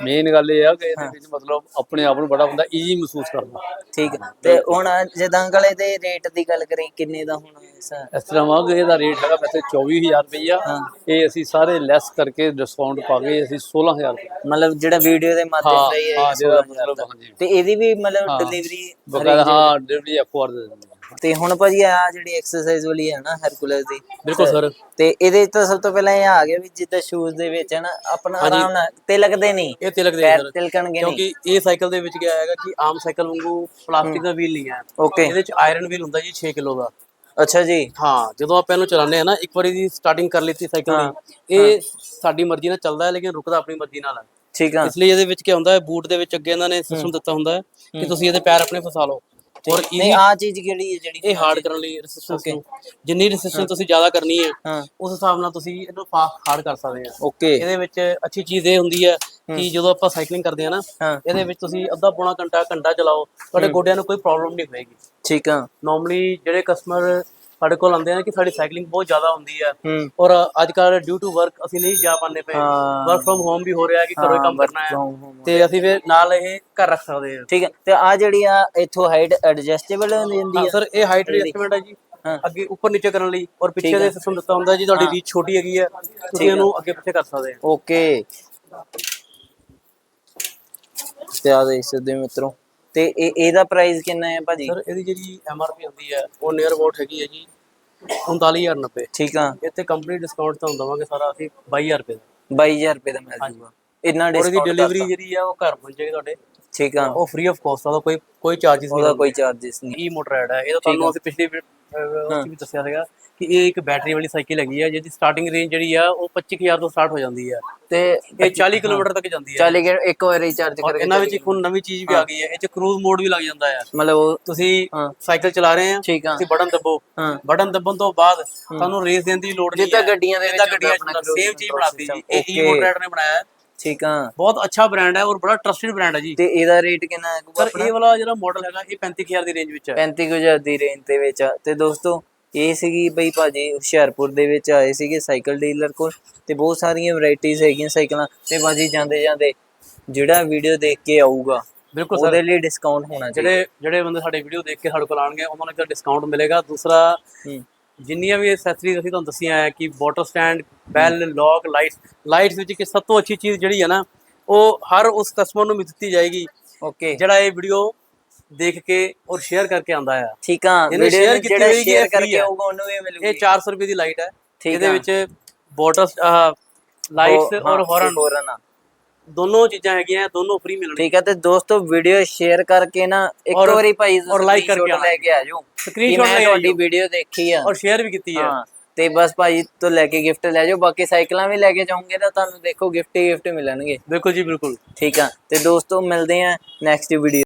ਮੇਨ ਗੱਲ ਇਹ ਆ ਕਿ ਇਹਦੇ ਵਿੱਚ ਮਤਲਬ ਆਪਣੇ ਆਪ ਨੂੰ ਬੜਾ ਹੁੰਦਾ ਈਜ਼ੀ ਮਹਿਸੂਸ ਕਰਨਾ ਠੀਕ ਹੈ ਤੇ ਹੁਣ ਜਿੱਦਾਂ ਗਲੇ ਦੇ ਰੇਟ ਦੀ ਗੱਲ ਕਰੀ ਕਿੰਨੇ ਦਾ ਹੋਣਾ ਇਸ ਇਸ ਤਰ੍ਹਾਂ ਵਾ ਕਿ ਇਹਦਾ ਰੇਟ ਹੈਗਾ ਵੈਸੇ 24000 ਰੁਪਈਆ ਹਾਂ। ਇਹ ਅਸੀਂ ਸਾਰੇ ਲੈਸ ਕਰਕੇ ਡਿਸਕਾਊਂਟ ਪਾ ਕੇ ਅਸੀਂ 16000 ਰੁਪਏ ਮਤਲਬ ਜਿਹੜਾ ਵੀਡੀਓ ਦੇ ਮਾਧਿਅਮ ਹਾਂ, ਰਾਹੀਂ ਇਹ ਹਾਂ, ਜਿਹੜਾ 16,000 ਮਤਲਬ। ਹਾਂਜੀ। ਤੇ ਇਹਦੀ ਵੀ ਮਤਲਬ ਹਾਂ। ਡਿਲੀਵਰੀ ਬਕਾਇਦਾ ਹਾਂ ਡਿਲੀਵਰੀ ਐਫਓ ਦੇ ਦਿੰਦੇ ਹਾਂ। ਤੇ ਹੁਣ ਭਾਜੀ ਆ ਜਿਹੜੀ ਐਕਸਰਸਾਈਜ਼ ਵਾਲੀ ਹੈ ਨਾ ਹਰਕੁਲਸ ਦੀ ਬਿਲਕੁਲ ਸਰ ਤੇ ਇਹਦੇ ਤਾਂ ਸਭ ਤੋਂ ਪਹਿਲਾਂ ਇਹ ਆ ਗਿਆ ਵੀ ਜਿੱਦਾਂ ਸ਼ੂਜ਼ ਦੇ ਵਿੱਚ ਹੈ ਨਾ ਆਪਣਾ ਆਰਾਮ ਨਾਲ ਤਿਲਕਦੇ ਨਹੀਂ। ਇਹ ਤਿਲਕ ਦੇ ਪੈਰ ਸਰ ਤਿਲਕਣਗੇ ਨਹੀਂ। ਕਿਉਂਕਿ ਇਹ ਸਾਈਕਲ ਦੇ ਵਿੱਚ ਕਿਹਾ ਹੈਗਾ ਕਿ ਆਮ ਸਾਈਕਲ ਵਾਂਗੂ ਪਲਾਸਟਿਕ ਦਾ ਵੀਲ ਨਹੀਂ ਹੈ। ਓਕੇ ਇਹਦੇ ਵਿੱਚ ਆਇਰਨ ਵੀਲ ਹੁੰਦਾ ਜੀ 6 ਕਿਲੋ ਦਾ। ਅੱਛਾ ਜੀ। ਹਾਂ ਜਦੋਂ ਆਪਾਂ ਇਹਨੂੰ ਚਲਾਉਂਦੇ ਆ ਨਾ ਇੱਕ ਵਾਰੀ ਦੀ ਸਟਾਰਟਿੰਗ ਕਰ ਲਈ ਸਾਈਕਲ ਦੀ। ਇਹ ਸਾਡੀ ਮਰਜ਼ੀ ਨਾਲ ਚੱਲਦਾ ਹੈ ਲੇਕਿਨ ਰੁਕਦਾ ਆਪਣੀ ਮਰਜ਼ੀ ਨਾਲ ਠੀਕ ਆ। ਇਸ ਲਈ ਇਹਦੇ ਵਿੱਚ ਕੀ ਹੁੰਦਾ ਹੈ ਬੂਟ ਦੇ ਵਿੱਚ ਅੱਗੇ ਇਹਨਾਂ ਨੇ ਸਿਸਟਮ ਦਿੱਤਾ ਹੁੰਦਾ ਹੈ ਕਿ ਤੁਸੀਂ ਇਹਦੇ ਪੈਰ ਆਪਣੇ ਫਸਾ ਲਓ। ਔਰ ਨਹੀਂ ਆ ਚੀਜ਼ ਕਿਹੜੀ ਹੈ ਜਿਹੜੀ ਇਹ ਹਾਰਡ ਕਰਨ ਲਈ ਰੈਸਿਸਟੈਂਸ ਨੂੰ ਜਿੰਨੀ ਰੈਸਿਸਟੈਂਸ ਤੁਸੀਂ ਜ਼ਿਆਦਾ ਕਰਨੀ ਹੈ ਉਸ ਹਿਸਾਬ ਨਾਲ ਤੁਸੀਂ ਇਹਨੂੰ ਹਾਰਡ ਕਰ ਸਕਦੇ ਆ ਓਕੇ ਇਹਦੇ ਵਿੱਚ ਅੱਛੀ ਚੀਜ਼ ਇਹ ਹੁੰਦੀ ਹੈ ਕਿ ਜਦੋਂ ਆਪਾਂ ਸਾਈਕਲਿੰਗ ਕਰਦੇ ਆ ਨਾ ਇਹਦੇ ਵਿੱਚ ਤੁਸੀਂ ਅੱਧਾ ਪੌਣਾ ਘੰਟਾ ਘੰਟਾ ਚਲਾਓ ਤੁਹਾਡੇ ਗੋਡਿਆਂ ਨੂੰ ਕੋਈ ਪ੍ਰੋਬਲਮ ਨਹੀਂ ਹੋਏਗੀ। ਠੀਕ ਆ। ਨਾਰਮਲੀ ਜਿਹੜੇ ਕਸਟਮਰ ਸਾਡੇ ਕੋਲ ਆਉਂਦੇ ਆ ਕਿ ਸਾਡੀ ਸਾਈਕਲਿੰਗ ਬਹੁਤ ਜ਼ਿਆਦਾ ਹੁੰਦੀ ਹੈ। ਔਰ ਅੱਜ ਕੱਲ ਡਿਊ ਟੂ ਵਰਕ ਅਸੀਂ ਨਹੀਂ ਜਾ ਪਾਉਂਦੇ ਪਏ। ਵਰਕ ਫਰਮ ਹੋਮ ਵੀ ਹੋ ਰਿਹਾ ਹੈ ਕਿ ਘਰੋਂ ਕੰਮ ਕਰਨਾ ਹੈ। ਤੇ ਅਸੀਂ ਫਿਰ ਨਾਲ ਇਹ ਘਰ ਰੱਖ ਸਕਦੇ ਹਾਂ ਠੀਕ ਹੈ। ਤੇ ਆ ਜਿਹੜੀ ਆ ਇੱਥੋਂ ਹਾਈਟ ਐਡਜਸਟੇਬਲ ਹੋ ਜਾਂਦੀ ਹਾਂ ਸਰ ਇਹ ਹਾਈਟ ਐਡਜਸਟਮੈਂਟ ਹੈ ਜੀ। ਅੱਗੇ ਉੱਪਰ ਨੀਚੇ ਕਰਨ ਲਈ। ਔਰ ਪਿੱਛੇ ਦੇ ਸਿਸਟਮ ਦਿੱਤਾ ਹੁੰਦਾ ਜੀ ਤੁਹਾਡੀ ਰੀਚ ਛੋਟੀ ਹੈਗੀ ਹੈ ਤੁਸੀਂ ਇਹਨੂੰ ਅੱਗੇ ਪਿੱਛੇ ਕਰ ਸਕਦੇ ਹੋ ਓਕੇ। ਤੇ ਆ ਦੇ ਹੋ ਮਿੱਤਰੋ। ਤੇ ਇਹ ਇਹਦਾ ਪ੍ਰਾਈਸ ਕਿੰਨਾ ਹੈ ਭਾਜੀ? ਸਰ ਇਹਦੀ ਜਿਹੜੀ ਐਮਆਰਪੀ ਹੁੰਦੀ ਹੈ ਉਹ ਨੀਅਰ ਅਬਾਊਟ ਹੈਗੀ ਹੈ ਜੀ 49090 ਠੀਕ ਆ। ਇੱਥੇ ਕੰਪਨੀ ਡਿਸਕਾਊਂਟ ਤੁਹਾਨੂੰ ਦਵਾਂਗੇ ਸਾਰਾ ਅਸੀਂ 22000 ਰੁਪਏ ਦਾ। 22000 ਰੁਪਏ ਦਾ ਮਿਲ ਜੂਗਾ। ਇੰਨਾ ਡਿਸਕਾਊਂਟ ਉਹਦੀ ਡਿਲੀਵਰੀ ਜਿਹੜੀ ਆ ਉਹ ਘਰ ਪਹੁੰਚੇਗੀ ਤੁਹਾਡੇ। ਠੀਕ ਆ। ਉਹ ਫ੍ਰੀ ਆਫ ਕਾਸਟ ਆ ਕੋਈ ਕੋਈ ਚਾਰजेस ਨਹੀਂ ਕੋਈ ਚਾਰजेस ਨਹੀਂ। ਈ ਮੋਟਰ ਐਡ ਆ। ਇਹ ਤਾਂ ਤੁਹਾਨੂੰ ਅਸੀਂ ਪਿਛਲੀ ਵੀਡੀਓ ਵੀ ਦੱਸਿਆ ਸੀਗਾ ਕਿ ਇਹ ਇੱਕ ਬੈਟਰੀ ਵਾਲੀ ਸਾਈਕਲ ਹੈਗੀ ਹੈ ਜਿਹਦੀ ਸਟਾਰਟਿੰਗ ਰੇਂਜ ਜਿਹੜੀ ਆ ਉਹ 25000 ਤੋਂ ਸਟਾਰਟ ਹੋ ਜਾਂਦੀ ਹੈ ਤੇ ਇਹ 40 ਕਿਲੋਮੀਟਰ ਤੱਕ ਜਾਂਦੀ ਹੈ ਚੱਲ ਗਿਆ ਇੱਕ ਵਾਰ ਰੀਚਾਰਜ ਕਰਕੇ ਇਹਨਾਂ ਵਿੱਚ ਇੱਕ ਹੁਣ ਨਵੀਂ ਚੀਜ਼ ਵੀ ਆ ਗਈ ਹੈ ਇਹ ਚ ਕਰੂਜ਼ ਮੋਡ ਵੀ ਲੱਗ ਜਾਂਦਾ ਹੈ ਮਤਲਬ ਉਹ ਤੁਸੀਂ। ਸਾਈਕਲ ਚਲਾ ਰਹੇ ਆ ਆ। ਤੁਸੀਂ ਬਟਨ ਦੱਬੋ। ਬਟਨ ਦੱਬਣ ਤੋਂ ਬਾਅਦ ਤੁਹਾਨੂੰ ਰੇਸ ਦੇਣ ਦੀ ਲੋੜ ਨਹੀਂ ਜਿੱਦਾਂ ਗੱਡੀਆਂ ਦੇ ਵਿੱਚ ਗੱਡੀਆਂ ਆਪਣਾ ਸੇਮ ਚੀਜ਼ ਬਣਾਤੀ। ਜੀ ਇਹ ਈ Okay. ਮੋਟਰ ਨੇ ਬਣਾਇਆ। ਹੈ ਠੀਕ ਆ। ਬਹੁਤ ਅੱਛਾ ਬ੍ਰਾਂਡ ਹੈ ਔਰ ਬੜਾ ਟਰਸਟਡ ਬ੍ਰਾਂਡ ਹੈ ਜੀ। ਤੇ ਇਹਦਾ ਰੇਟ ਕਿੰਨਾ ਹੈ ਸਰ ਇਹ ਵਾਲਾ ਜਿਹੜਾ ਮਾਡਲ ਹੈਗਾ ਇਹ 35000 ਦੀ ਰੇਂਜ ਵਿੱਚ ਹੈ। 35000 ਦੀ ਰੇਂਜ ਦੇ ਵਿੱਚ ਆ। ਤੇ ਦੋਸਤੋ ਇਹ ਸੀਗੀ ਬਈ ਭਾਜੀ ਹੁਸ਼ਿਆਰਪੁਰ ਦੇ ਵਿੱਚ ਆਏ ਸੀਗੇ ਸਾਈਕਲ ਡੀਲਰ ਕੋਲ ਤੇ ਬਹੁਤ ਸਾਰੀਆਂ ਵੈਰਾਈਟੀਆਂ ਹੈਗੀਆਂ ਸਾਈਕਲਾਂ ਤੇ ਭਾਜੀ ਜਾਂਦੇ ਜਾਂਦੇ ਜਿਹੜਾ ਵੀਡੀਓ ਦੇਖ ਕੇ ਆਊਗਾ ਬਿਲਕੁਲ ਸਰ ਉਹਦੇ ਲਈ ਡਿਸਕਾਊਂਟ ਹੋਣਾ ਚਾਹੀਦਾ। ਜਿਹੜੇ ਜਿਹੜੇ ਬੰਦੇ ਸਾਡੇ ਵੀਡੀਓ ਦੇਖ ਕੇ ਸਾਡੇ ਕੋਲ ਆਣਗੇ ਉਹਨਾਂ ਨੂੰ ਡਿਸਕਾਊਂਟ ਮਿਲੇਗਾ। ਦੂਸਰਾ ਜਿੰਨੀਆਂ ਵੀ ਐਕਸੈਸਰੀਜ਼ ਅਸੀਂ ਤੁਹਾਨੂੰ ਦੱਸੀਆਂ ਹੈ ਕਿ water stand bell lock lights lights ਵਿੱਚ ਕਿ ਸਭ ਤੋਂ ਅੱਛੀ ਚੀਜ਼ ਜਿਹੜੀ ਹੈ ਨਾ ਉਹ ਹਰ ਉਸ ਕਸਟਮਰ ਨੂੰ ਮਿਲਤੀ ਜਾਏਗੀ ਓਕੇ ਜਿਹੜਾ ਇਹ ਵੀਡੀਓ ਦੇਖ ਕੇ ਔਰ ਸ਼ੇਅਰ ਕਰਕੇ ਆਂਦਾ ਹੈ ਠੀਕ ਆ ਇਹਨੇ ਵੀਡੀਓ share ਕੀਤੀ ਹੋਈ ਇਹ ਸ਼ੇਅਰ ਕਰਕੇ। ਆਊਗਾ ਉਹਨੂੰ ਵੀ ਮਿਲੂਗੀ ਇਹ 400 ਰੁਪਏ ਦੀ ਲਾਈਟ ਹੈ ਇਹਦੇ ਆ। ਵਿੱਚ ਵਾਟਰ ਲਾਈਟਸ ਔਰ ਹੌਰਨ ਹੌਰਨ ਆ। ਦੋਨੋਂ ਚੀਜ਼ਾਂ ਹੈਗੀਆਂ ਦੋਨੋਂ ਫ੍ਰੀ ਮਿਲਣਗੀਆਂ। ਠੀਕ ਹੈ ਤੇ ਦੋਸਤੋ ਵੀਡੀਓ ਸ਼ੇਅਰ ਕਰਕੇ ਨਾ ਇੱਕ ਔਰ- ਵਾਰੀ ਭਾਈ ਔਰ like ਕਰਕੇ screenshot ਲੈ ਕੇ ਆ ਜਾਓ Screenshot ਲੈ ਕੇ ਤੁਹਾਡੀ ਆਇਓ। ਵੀਡੀਓ ਦੇਖੀ ਆ। ਔਰ ਸ਼ੇਅਰ ਵੀ ਕੀਤੀ ਹੈ ਹਾਂ ਤੇ ਬਸ ਭਾਈ ਤੋਂ ਲੈ ਕੇ ਗਿਫਟ ਲੈ ਜਾਓ। ਬਾਕੀ ਸਾਈਕਲਾਂ ਵੀ ਲੈ ਕੇ ਜਾਓਗੇ ਤਾਂ ਤੁਹਾਨੂੰ ਦੇਖੋ ਗਿਫਟ ਹੀ ਗਿਫਟ ਮਿਲਣਗੇ। ਬਿਲਕੁਲ ਜੀ ਬਿਲਕੁਲ। ਠੀਕ ਆ ਤੇ ਦੋਸਤੋ ਮਿਲਦੇ ਆ ਨੈਕਸਟ ਵੀਡੀਓ